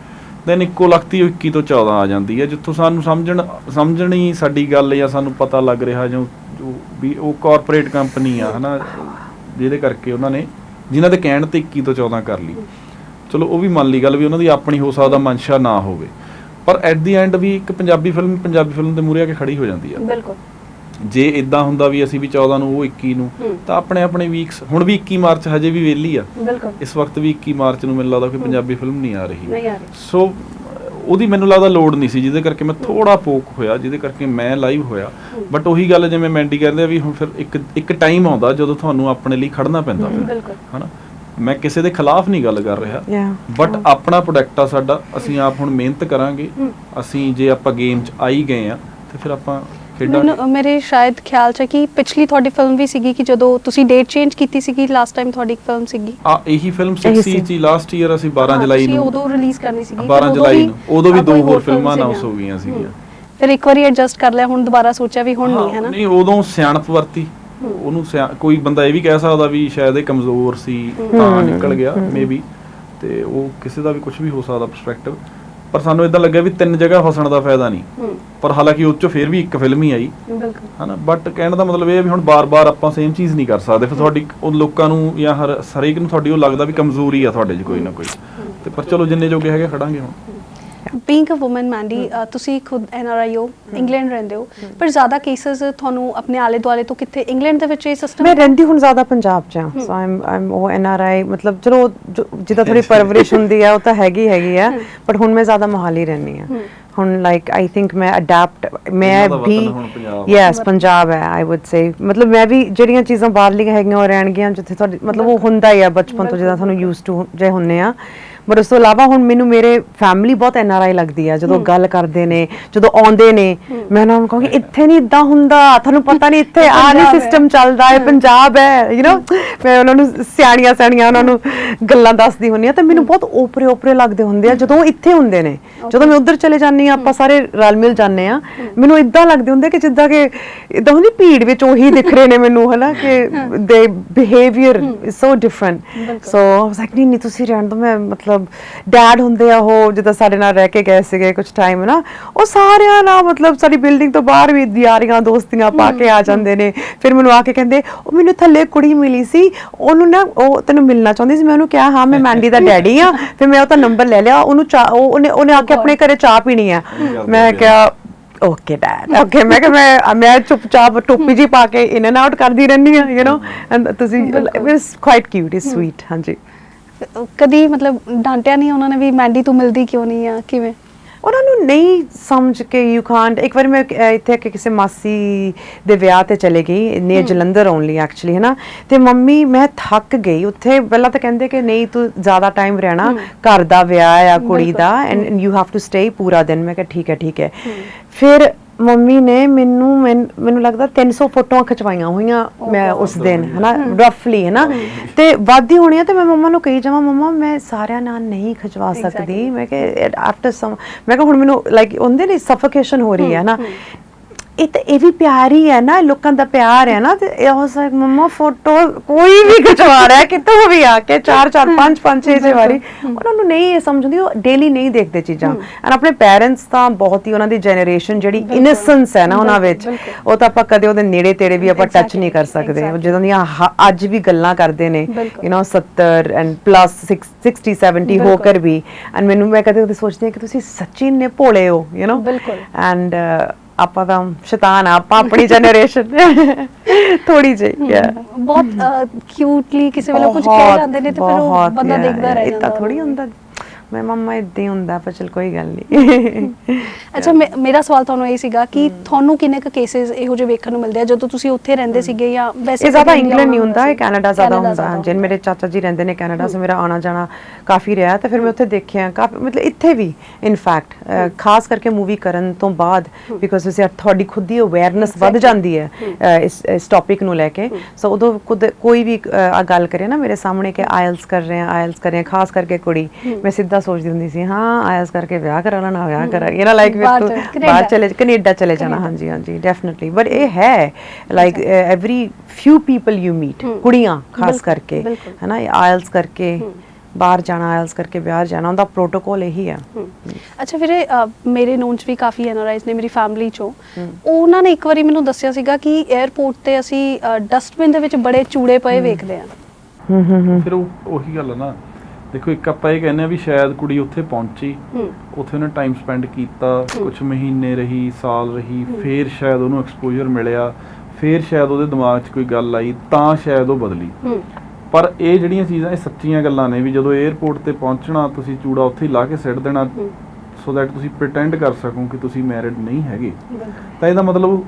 ਦੈਨ ਇੱਕੋ ਲਖਤੀ ਉਹ 21 ਤੋਂ 14 ਆ ਜਾਂਦੀ ਹੈ ਜਿੱਥੋਂ ਸਾਨੂੰ ਸਮਝਣ ਸਮਝਣੀ ਸਾਡੀ ਗੱਲ ਜਾਂ ਸਾਨੂੰ ਪਤਾ ਲੱਗ ਰਿਹਾ ਜਾਂ ਜੋ ਵੀ ਉਹ ਕਾਰਪੋਰੇਟ ਕੰਪਨੀ ਆ ਹਨਾ ਜਿਹਦੇ ਕਰਕੇ ਉਹਨਾਂ ਨੇ ਜਿਨ੍ਹਾਂ ਦੇ ਕਹਿਣ ਤੇ 21 ਤੋਂ 14 ਕਰ ਲਈ। ਚਲੋ ਉਹ ਵੀ ਮੰਨ ਲਈ ਗੱਲ ਵੀ ਉਹਨਾਂ ਦੀ ਆਪਣੀ ਹੋ ਸਕਦਾ ਮਨਸ਼ਾ ਨਾ ਹੋਵੇ। ਪਰ ਐਟ ਦੀ ਐਂਡ ਵੀ ਇੱਕ ਪੰਜਾਬੀ ਫਿਲਮ ਪੰਜਾਬੀ ਫਿਲਮ ਦੇ ਮੂਹਰੇ ਆ ਕੇ ਖੜੀ ਹੋ ਜਾਂਦੀ ਆ। ਬਿਲਕੁਲ। ਜੇ ਇਦਾਂ ਹੁੰਦਾ ਵੀ ਅਸੀਂ ਵੀ 14 ਨੂੰ ਉਹ 21 ਨੂੰ। ਤਾਂ ਆਪਣੇ ਆਪਣੇ ਵੀਕਸ ਹੁਣ ਵੀ 21 ਮਾਰਚ ਹਜੇ ਵੀ ਵੇਲੀ ਆ। ਬਿਲਕੁਲ। ਇਸ ਵਕਤ ਵੀ 21 ਮਾਰਚ ਨੂੰ ਮੈਨੂੰ ਲੱਗਦਾ ਕੋਈ ਪੰਜਾਬੀ ਫਿਲਮ ਨਹੀਂ ਆ ਰਹੀ। ਸੋ ਉਹਦੀ ਮੈਨੂੰ ਲੱਗਦਾ ਲੋੜ ਨਹੀਂ ਸੀ ਜਿਹਦੇ ਕਰਕੇ ਮੈਂ ਥੋੜਾ ਪੋਕ ਹੋਇਆ ਜਿਹਦੇ ਕਰਕੇ ਮੈਂ ਲਾਈਵ ਹੋਇਆ। ਬਟ ਉਹੀ ਗੱਲ ਜਿਵੇਂ ਮੈਂਡੀ ਕਹਿੰਦੇ ਆ ਵੀ ਹੁਣ ਫਿਰ ਇੱਕ ਇੱਕ ਟਾਈਮ ਆਉਂਦਾ ਜਦੋਂ ਤੁਹਾਨੂੰ ਆਪਣੇ ਲਈ ਖੜਨਾ ਪੈਂਦਾ ਫਿਰ। ਹਨਾ? ਮੈਂ ਕਿਸੇ ਦੇ ਖਿਲਾਫ ਨਹੀਂ ਗੱਲ ਕਰ ਰਿਹਾ. ਬਟ ਆਪਣਾ ਪ੍ਰੋਡਕਟ ਆ ਸਾਡਾ ਅਸੀਂ ਆਪ ਹੁਣ ਮਿਹਨਤ ਕਰਾਂਗੇ। ਅਸੀਂ ਜੇ ਆਪਾਂ ਗੇਮ 'ਚ ਆਈ ਗਏ ਆ ਤੇ ਫਿਰ ਆਪਾਂ ਮੈਨੂੰ ਮੇਰੇ ਸ਼ਾਇਦ ਖਿਆਲ ਚ ਹੈ ਕਿ ਪਿਛਲੀ ਤੁਹਾਡੀ ਫਿਲਮ ਵੀ ਸੀਗੀ ਕਿ ਜਦੋਂ ਤੁਸੀਂ ਡੇਟ ਚੇਂਜ ਕੀਤੀ ਸੀਗੀ ਲਾਸਟ ਟਾਈਮ ਤੁਹਾਡੀ ਇੱਕ ਫਿਲਮ ਸੀਗੀ। ਆ ਇਹੀ ਫਿਲਮ ਇਹੀ 60 ਸੀ। ਲਾਸਟ ਈਅਰ ਅਸੀਂ 12 ਹਾਂ, ਜੁਲਾਈ ਨੂੰ ਉਦੋਂ ਰਿਲੀਜ਼ ਕਰਨੀ ਸੀਗੀ 12 ਫਿਰ ਜੁਲਾਈ ਨੂੰ। ਉਦੋਂ ਵੀ ਦੋ ਹੋਰ ਫਿਲਮਾਂ ਅਨਾਉਂਸ। ਹੋ ਗਈਆਂ ਸੀਗੀਆਂ। ਫਿਰ ਇੱਕ ਵਾਰੀ ਐਡਜਸਟ ਕਰ ਲਿਆ ਹੁਣ ਦੁਬਾਰਾ ਸੋਚਿਆ ਵੀ ਹੁਣ ਨਹੀਂ ਹੈ ਨਾ? ਨਹੀਂ ਉਦੋਂ ਸਿਆਣਪ ਵਰਤੀ। ਉਹਨੂੰ ਕੋਈ ਬੰਦਾ ਇਹ ਵੀ ਕਹਿ ਸਕਦਾ ਵੀ ਸ਼ਾਇਦ ਇਹ ਕਮਜ਼ੋਰ ਸੀ ਤਾਂ ਨਿਕਲ ਗਿਆ ਮੇਬੀ ਤੇ ਉਹ ਕਿਸੇ ਦਾ ਵੀ ਕੁਝ ਵੀ ਹੋ ਸਕਦਾ ਪਰਸਪੈਕਟਿਵ ਪਰ ਸਾਨੂੰ ਇਦਾਂ ਲੱਗਿਆ ਵੀ ਤਿੰਨ ਜਗ੍ਹਾ ਫਸਣ ਦਾ ਫਾਇਦਾ ਨਹੀਂ। ਪਰ ਹਾਲਾਂਕਿ ਉਹ 'ਚੋਂ ਫਿਰ ਵੀ ਇੱਕ ਫਿਲਮ ਹੀ ਆਈ। ਬਿਲਕੁਲ। ਹਨਾ? ਬਟ ਕਹਿਣ ਦਾ ਮਤਲਬ ਇਹ ਹੈ ਵੀ ਹੁਣ ਬਾਰ-ਬਾਰ ਆਪਾਂ ਸੇਮ ਚੀਜ਼ ਨਹੀਂ ਕਰ ਸਕਦੇ। ਫਿਰ ਤੁਹਾਡੀ ਉਹ ਲੋਕਾਂ ਨੂੰ ਜਾਂ ਹਰ ਹਰੇਕ ਨੂੰ ਤੁਹਾਡੀ ਉਹ ਲੱਗਦਾ ਵੀ ਕਮਜ਼ੋਰੀ ਆ ਤੁਹਾਡੇ 'ਚ ਕੋਈ ਨਾ ਕੋਈ। ਤੇ ਪਰ ਚਲੋ ਜਿੰਨੇ ਜੋਗੇ ਹੈਗੇ ਖੜਾਂਗੇ ਹੁਣ। ਬੀਇੰਗ ਅ ਔਮਨ ਮੈਂਡੀ ਤੁਸੀਂ ਖੁਦ ਐਨ ਆਰ ਆਈ ਹੋ ਇੰਗਲੈਂਡ ਰਹਿੰਦੇ ਹੋ ਪਰ ਜ਼ਿਆਦਾ ਕੇਸਸ ਤੁਹਾਨੂੰ ਆਪਣੇ ਆਲੇ ਦੁਆਲੇ ਤੋਂ ਕਿੱਥੇ ਇੰਗਲੈਂਡ ਦੇ ਵਿੱਚ ਇਹ ਸਿਸਟਮ ਮੈਂ ਰਹਿੰਦੀ ਹੁਣ ਜ਼ਿਆਦਾ ਪੰਜਾਬ ਚ ਹਾਂ ਸੋ ਆਮ ਆਮ ਉਹ ਐਨ ਆਰ ਆਈ ਮਤਲਬ ਚਲੋ ਜਿੱਦਾਂ ਥੋੜੀ ਪਰਵਰਿਸ਼ ਹੁੰਦੀ ਆ ਉਹ ਤਾਂ ਹੈਗੀ ਹੈਗੀ ਆ ਬਟ ਹੁਣ ਮੈਂ ਜ਼ਿਆਦਾ ਮੋਹਾਲੀ ਰਹਿੰਦੀ ਆ ਹੁਣ ਲਾਈਕ ਆਈ ਥਿੰਕ ਮੈਂ ਅਡਾਪਟ ਮੈਂ ਵੀ। ਯੈਸ ਪੰਜਾਬ ਹੈ ਆਈ ਊਡ ਸੇ ਮਤਲਬ ਮੈਂ ਵੀ ਜਿਹੜੀਆਂ ਚੀਜ਼ਾਂ ਬਾਹਰਲੀਆਂ ਹੈਗੀਆਂ ਉਹ ਰਹਿਣਗੀਆਂ ਜਿੱਥੇ ਤੁਹਾਡੀ ਮਤਲਬ ਉਹ ਹੁੰਦਾ ਹੀ ਆ ਬਚਪਨ ਤੋਂ ਜਿੱਦਾਂ ਤੁਹਾਨੂੰ ਯੂਜ਼ ਟੂ ਜੇ ਹੁੰਨੇ ਆ। ਬਟ ਉਸ ਤੋਂ ਇਲਾਵਾ ਹੁਣ ਮੈਨੂੰ ਮੇਰੇ ਫੈਮਿਲੀ ਬਹੁਤ ਐਨ ਆਰ ਆਈ ਲੱਗਦੀ ਆ ਜਦੋਂ ਗੱਲ ਕਰਦੇ ਨੇ ਜਦੋਂ ਆਉਂਦੇ ਨੇ ਮੈਂ ਉਹਨਾਂ ਨੂੰ ਕਹਾਂਗੀ ਇੱਥੇ ਨਹੀਂ ਇਦਾਂ ਹੁੰਦਾ ਤੁਹਾਨੂੰ ਪਤਾ ਨਹੀਂ ਇੱਥੇ ਆ ਨਹੀਂ। ਸਿਸਟਮ ਚੱਲਦਾ ਹੈ ਪੰਜਾਬ ਹੈ ਯੂ نو ਮੈਂ ਉਹਨਾਂ ਨੂੰ ਸਿਆਣੀਆਂ ਸਿਆਣੀਆਂ ਉਹਨਾਂ ਨੂੰ ਗੱਲਾਂ ਦੱਸਦੀ ਹੁੰਨੀ ਆ ਤਾਂ ਮੈਨੂੰ ਬਹੁਤ ਓਪਰੇ ਓਪਰੇ ਲੱਗਦੇ ਹੁੰਦੇ ਆ ਜਦੋਂ ਇੱਥੇ ਹੁੰਦੇ ਨੇ ਜਦੋਂ ਮੈਂ ਉੱਧਰ ਚਲੇ ਜਾਂਦੀ ਆ ਆਪਾਂ ਸਾਰੇ ਰਲ ਮਿਲ ਜਾਂਦੇ ਆ ਮੈਨੂੰ ਇਦਾਂ ਲੱਗਦੇ ਹੁੰਦੇ ਕਿ ਜਿੱਦਾਂ ਕਿ ਇਦਾਂ ਹੁੰਦੀ ਭੀੜ ਵਿੱਚ ਉਹੀ ਦਿਖ ਰਹੇ ਨੇ ਮੈਨੂੰ ਹਨਾ ਕਿ their behaviour is so different so I was like ਨਹੀਂ ਨਹੀਂ ਤੁਸੀਂ ਰਹਿਣ ਦੋ ਮੈਂ ਮਤਲਬ ਡੈਡ ਹੁੰਦੇ ਆ ਉਹ ਜਿੱਦਾਂ ਸਾਡੇ ਨਾਲ ਰਹਿ ਕੇ ਗਏ ਸੀਗੇ ਕੁਝ ਟਾਈਮ ਨਾ ਉਹ ਸਾਰਿਆਂ ਨਾਲ ਮਤਲਬ ਸਾਡੀ ਬਿਲਡਿੰਗ ਤੋਂ ਬਾਹਰ ਵੀ ਯਾਰੀਆਂ ਦੋਸਤੀਆਂ ਪਾ ਕੇ ਆ ਜਾਂਦੇ ਨੇ। ਫਿਰ ਮੈਨੂੰ ਆ ਕੇ ਕਹਿੰਦੇ ਉਹ ਮੈਨੂੰ ਥੱਲੇ ਕੁੜੀ ਮਿਲੀ ਸੀ ਉਹਨੂੰ ਨਾ ਉਹ ਤੈਨੂੰ ਮਿਲਣਾ ਚਾਹੁੰਦੀ ਸੀ ਮੈਂ ਉਹਨੂੰ ਕਿਹਾ ਹਾਂ ਮੈਂ ਮੈਂਡੀ ਦਾ ਡੈਡੀ ਆ ਫਿਰ ਮੈਂ ਉਹਦਾ ਨੰਬਰ ਲੈ ਲਿਆ ਉਹਨੂੰ ਉਹਨੇ ਉਹਨੇ ਆ ਕੇ ਆਪਣੇ ਘਰੇ ਚਾਹ ਪੀਣੀ ਆ। ਮੈਂ ਕਿਹਾ ਓਕੇ ਡੈਡ ਓਕੇ ਮੈਂ ਕਿਹਾ ਮੈਂ ਮੈਂ ਚੁੱਪਚਾਪ ਟੋਪੀ ਜੀ ਪਾ ਕੇ ਇਨ ਐਂਡ ਆਊਟ ਕਰਦੀ ਰਹਿੰਦੀ ਆ ਯੂ نو ਐਂਡ ਤੁਸੀਂ it's quite cute it's sweet ਹਾਂਜੀ। ਕਦੀ ਮਤਲਬ ਡਾਂਟਿਆ ਨਹੀਂ ਉਹਨਾਂ ਨੇ ਵੀ ਮੈਂਡੀ ਤੂੰ ਮਿਲਦੀ ਕਿਉਂ ਨਹੀਂ ਆ? ਕਿਵੇਂ? ਉਹਨਾਂ ਨੂੰ ਨਹੀਂ ਸਮਝ ਕੇ ਯੂ ਕਾਂਟ ਇੱਕ ਵਾਰ ਮੈਂ ਇੱਥੇ ਕਿ ਕਿਸੇ ਮਾਸੀ ਦੇ ਵਿਆਹ ਤੇ ਚਲੇ ਗਈ ਨੀਅਰ ਜਲੰਧਰ ਓਨਲੀ ਐਕਚੁਅਲੀ ਹੈ ਨਾ ਤੇ ਮੰਮੀ ਮੈਂ ਥੱਕ ਗਈ ਉੱਥੇ ਪਹਿਲਾਂ ਤਾਂ ਕਹਿੰਦੇ ਕਿ ਨਹੀਂ ਤੂੰ ਜ਼ਿਆਦਾ ਟਾਈਮ ਰਹਿਣਾ ਘਰ ਦਾ ਵਿਆਹ ਆ ਕੁੜੀ ਦਾ and you have to stay ਪੂਰਾ ਦਿਨ। ਮੈਂ ਕਿਹਾ ਠੀਕ ਹੈ ਠੀਕ ਹੈ। ਫਿਰ ਮੰਮੀ ਨੇ ਮੈਨੂੰ ਮੈਨ- ਮੈਨੂੰ ਲੱਗਦਾ 300 ਫੋਟੋਆਂ ਖਿਚਵਾਈਆਂ ਹੋਈਆਂ ਮੈਂ ਉਸ ਦਿਨ ਹਨਾ ਰਫਲੀ ਹਨਾ। ਤੇ ਵਾਦੀ ਹੋਣੀਆਂ ਤੇ ਮੈਂ ਮੰਮਾ ਨੂੰ ਕਹੀ ਜਾਵਾਂ ਮੰਮਾ ਮੈਂ ਸਾਰਿਆਂ ਨਾਲ ਨਹੀਂ ਖਿਚਵਾ ਸਕਦੀ। ਮੈਂ ਕਿ ਆਫਟਰ ਸਮ ਮੈਂ ਕਿਹਾ ਹੁਣ ਮੈਨੂੰ ਲਾਈਕ ਉਹਦੇ ਲਈ ਸਫੋਕੇਸ਼ਨ ਹੋ ਰਹੀ ਹੈ ਨਾ ਇਹ ਤਾਂ ਇਹ ਵੀ ਪਿਆਰ ਹੀ ਹੈ ਨਾ ਇਹ ਲੋਕਾਂ ਦਾ ਪਿਆਰ ਹੈ ਨਾ ਤੇ ਇਹ ਵਾਸ ਲਾਈਕ ਮੰਮਾ ਫੋਟੋ ਕੋਈ ਵੀ ਖਿਚਵਾ ਰਿਹਾ ਕਿਤੋਂ ਵੀ ਆ ਕੇ 4 4 5 5 6 6 ਵਾਰੀ ਉਹਨਾਂ ਨੂੰ ਨਹੀਂ ਇਹ ਸਮਝਦੀ ਉਹ ਡੇਲੀ ਨਹੀਂ ਦੇਖਦੇ ਚੀਜ਼ਾਂ ਐਂਡ ਆਪਣੇ ਪੈਰੈਂਟਸ ਤਾਂ ਬਹੁਤ ਹੀ ਉਹਨਾਂ ਦੀ ਜਨਰੇਸ਼ਨ ਜਿਹੜੀ ਇਨੋਸੈਂਸ ਹੈ ਨਾ ਉਹਨਾਂ ਵਿੱਚ ਉਹ ਤਾਂ ਆਪਾਂ ਕਦੇ ਉਹਦੇ ਨੇੜੇ ਤੇੜੇ ਵੀ ਆਪਾਂ ਟੱਚ ਨਹੀਂ ਕਰ ਸਕਦੇ ਉਹ ਜਦੋਂ ਦੀਆਂ ਹ- ਅੱਜ ਵੀ ਗੱਲਾਂ ਕਰਦੇ ਨੇ ਬਿਲਕੁਲ। ਯੂ نو 70 ਐਂਡ ਪਲੱਸ 60 70 ਹੋ ਕਰ ਵੀ ਐਂਡ ਮੈਨੂੰ ਮੈਂ ਕਦੇ ਕਦੇ ਸੋਚਦੀ ਹਾਂ ਕਿ ਤੁਸੀਂ ਸੱਚੀ ਨੇ ਭੋਲੇ ਹੋ ਯੂ نو ਬਿਲਕੁਲ। ਐਂਡ ਆਪਾਂ ਤਾਂ ਸ਼ੈਤਾਨ ਆ ਆਪਾਂ ਆਪਣੀ ਜਨਰੇਸ਼ਨ ਥੋੜੀ ਜਿਹੀ. ਬਹੁਤ ਕਿਊਟਲੀ ਕਿਸੇ ਵੇਲੇ ਕੁਝ ਕਹਿ ਜਾਂਦੇ ਨੇ ਤੇ ਫਿਰ ਉਹ ਬੰਦਾ ਦੇਖਦਾ ਰਹਿ ਜਾਂਦਾ। ਥੋੜੀ ਹੁੰਦਾ। ਮੈਂ ਮੰਮਾ ਇਦਾਂ ਹੀ ਹੁੰਦਾ ਪਰ ਚਲ ਕੋਈ ਗੱਲ ਨਹੀਂ ਅੱਛਾ ਮੇ- ਮੇਰਾ ਸਵਾਲ ਤੁਹਾਨੂੰ ਇਹ ਸੀਗਾ ਕਿ ਤੁਹਾਨੂੰ ਕਿੰਨੇ ਕੁ ਕੇਸਿਸ ਇਹੋ ਜਿਹੇ ਵੇਖਣ ਨੂੰ ਮਿਲਦੇ ਆ ਜਦੋਂ ਤੁਸੀਂ ਉੱਥੇ ਰਹਿੰਦੇ ਸੀਗੇ ਜਾਂ ਵੈਸੇ ਇਹ ਜ਼ਿਆਦਾ ਇੰਗਲੈਂਡ ਨਹੀਂ ਹੁੰਦਾ ਇਹ? ਕੈਨੇਡਾ ਜ਼ਿਆਦਾ ਹੁੰਦਾ। ਹਾਂਜੀ ਮੇਰੇ ਚਾਚਾ ਜੀ ਰਹਿੰਦੇ ਨੇ ਕੈਨੇਡਾ ਸੇ ਮੇਰਾ ਆਣਾ ਜਾਣਾ ਕਾਫੀ ਰਿਹਾ ਤੇ ਫਿਰ ਮੈਂ ਉੱਥੇ ਦੇਖਿਆ ਕਾਫੀ ਮਤਲਬ ਇੱਥੇ ਵੀ ਇਨ ਫੈਕਟ ਖਾਸ ਕਰਕੇ ਮੂਵੀ ਕਰਨ ਤੋਂ ਬਾਅਦ ਬਿਕੋਜ਼ ਤੁਸੀਂ ਤੁਹਾਡੀ ਖੁਦ ਦੀ ਅਵੇਅਰਨੈਸ ਵੱਧ ਜਾਂਦੀ ਹੈ ਅ, ਇਸ ਇਸ ਟੌਪਿਕ ਨੂੰ ਲੈ ਕੇ। ਸੋ ਉਦੋਂ ਖੁਦ ਕੋਈ ਵੀ ਆ ਗੱਲ ਕਰੇ ਨਾ ਮੇਰੇ ਸਾਹਮਣੇ ਕਿ ਆਇਲਸ ਕਰ ਰਹੇ ਆ ਆਇਲਸ ਕਰ ਰਹੇ ਆ ਖਾਸ ਕਰਕੇ ਕੁੜੀ। ਮੈਂ ਸਿੱਧਾ ਸੋਚਦੀ ਹੁੰਦੀ ਸੀ ਹਾਂ ਆਇਲਸ ਕਰਕੇ ਵਿਆਹ ਕਰਾ ਲੈਣਾ ਵਿਆਹ ਕਰਾਂਗੇ ਨਾ ਲਾਈਕ ਬਾਹਰ ਬਾਹਰ। ਚਲੇ ਕੈਨੇਡਾ ਚਲੇ ਜਾਣਾ ਹਾਂਜੀ ਹਾਂਜੀ ਡੈਫੀਨਿਟਲੀ ਬਟ ਇਹ ਹੈ like every few people you meet ਕੁੜੀਆਂ ਖਾਸ ਕਰਕੇ ਬਿਲਕੁਲ। ਹੈ ਨਾ ਆਇਲਸ ਕਰਕੇ ਬਾਹਰ ਜਾਣਾ ਆਇਲਸ ਕਰਕੇ ਬਾਹਰ ਜਾਣਾ ਉਹਦਾ ਪ੍ਰੋਟੋਕੋਲ ਇਹੀ ਹੈ। ਹਮ। ਅੱਛਾ ਅ, ਮੇਰੇ ਨੋਨ ਚ ਵੀ ਕਾਫੀ ਐਨਆਰਆਈਜ਼ ਨੇ ਮੇਰੀ ਫੈਮਿਲੀ ਚੋਂ। ਉਹਨਾਂ ਨੇ ਇੱਕ ਵਾਰੀ ਮੈਨੂੰ ਦੱਸਿਆ ਸੀਗਾ ਕਿ 에ਅਰਪੋਰਟ ਤੇ ਅਸੀਂ ਡਸਟਬਿਨ ਦੇ ਵਿੱਚ ਬੜੇ ਚੂੜੇ ਪਏ ਵੇਖਦੇ ਆ। ਹੂੰ ਹੂੰ ਹੂੰ। ਫਿਰ ਉਹ ਉਹੀ ਗੱਲ ਆ ਨਾ। ਦੇਖੋ ਇੱਕ ਆਪਾਂ ਇਹ ਕਹਿੰਦੇ ਆ ਵੀ ਸ਼ਾਇਦ ਕੁੜੀ ਉੱਥੇ ਪਹੁੰਚੀ ਉੱਥੇ ਉਹਨੇ ਟਾਈਮ ਸਪੈਂਡ ਕੀਤਾ ਕੁਝ ਮਹੀਨੇ ਰਹੀ ਸਾਲ ਰਹੀ ਫੇਰ ਸ਼ਾਇਦ ਉਹਨੂੰ ਐਕਸਪੋਜ਼ਰ ਮਿਲਿਆ ਫੇਰ ਸ਼ਾਇਦ ਉਹਦੇ ਦਿਮਾਗ 'ਚ ਕੋਈ ਗੱਲ ਆਈ ਤਾਂ ਸ਼ਾਇਦ ਉਹ ਬਦਲੀ। ਪਰ ਇਹ ਜਿਹੜੀਆਂ ਚੀਜ਼ਾਂ ਇਹ ਸੱਚੀਆਂ ਗੱਲਾਂ ਨੇ ਵੀ ਜਦੋਂ 에ਅਰਪੋਰਟ ਤੇ ਪਹੁੰਚਣਾ ਤੁਸੀਂ ਚੂੜਾ ਉੱਥੇ ਹੀ ਲਾ ਕੇ ਸਿੱਟ ਦੇਣਾ ਸੋ ਦੈਟ ਤੁਸੀਂ ਪ੍ਰੀਟੈਂਡ ਕਰ ਸਕੋ ਕਿ ਤੁਸੀਂ ਮੈਰਿਡ ਨਹੀਂ ਹੈਗੇ। ਤਾਂ ਇਹਦਾ ਮਤਲਬ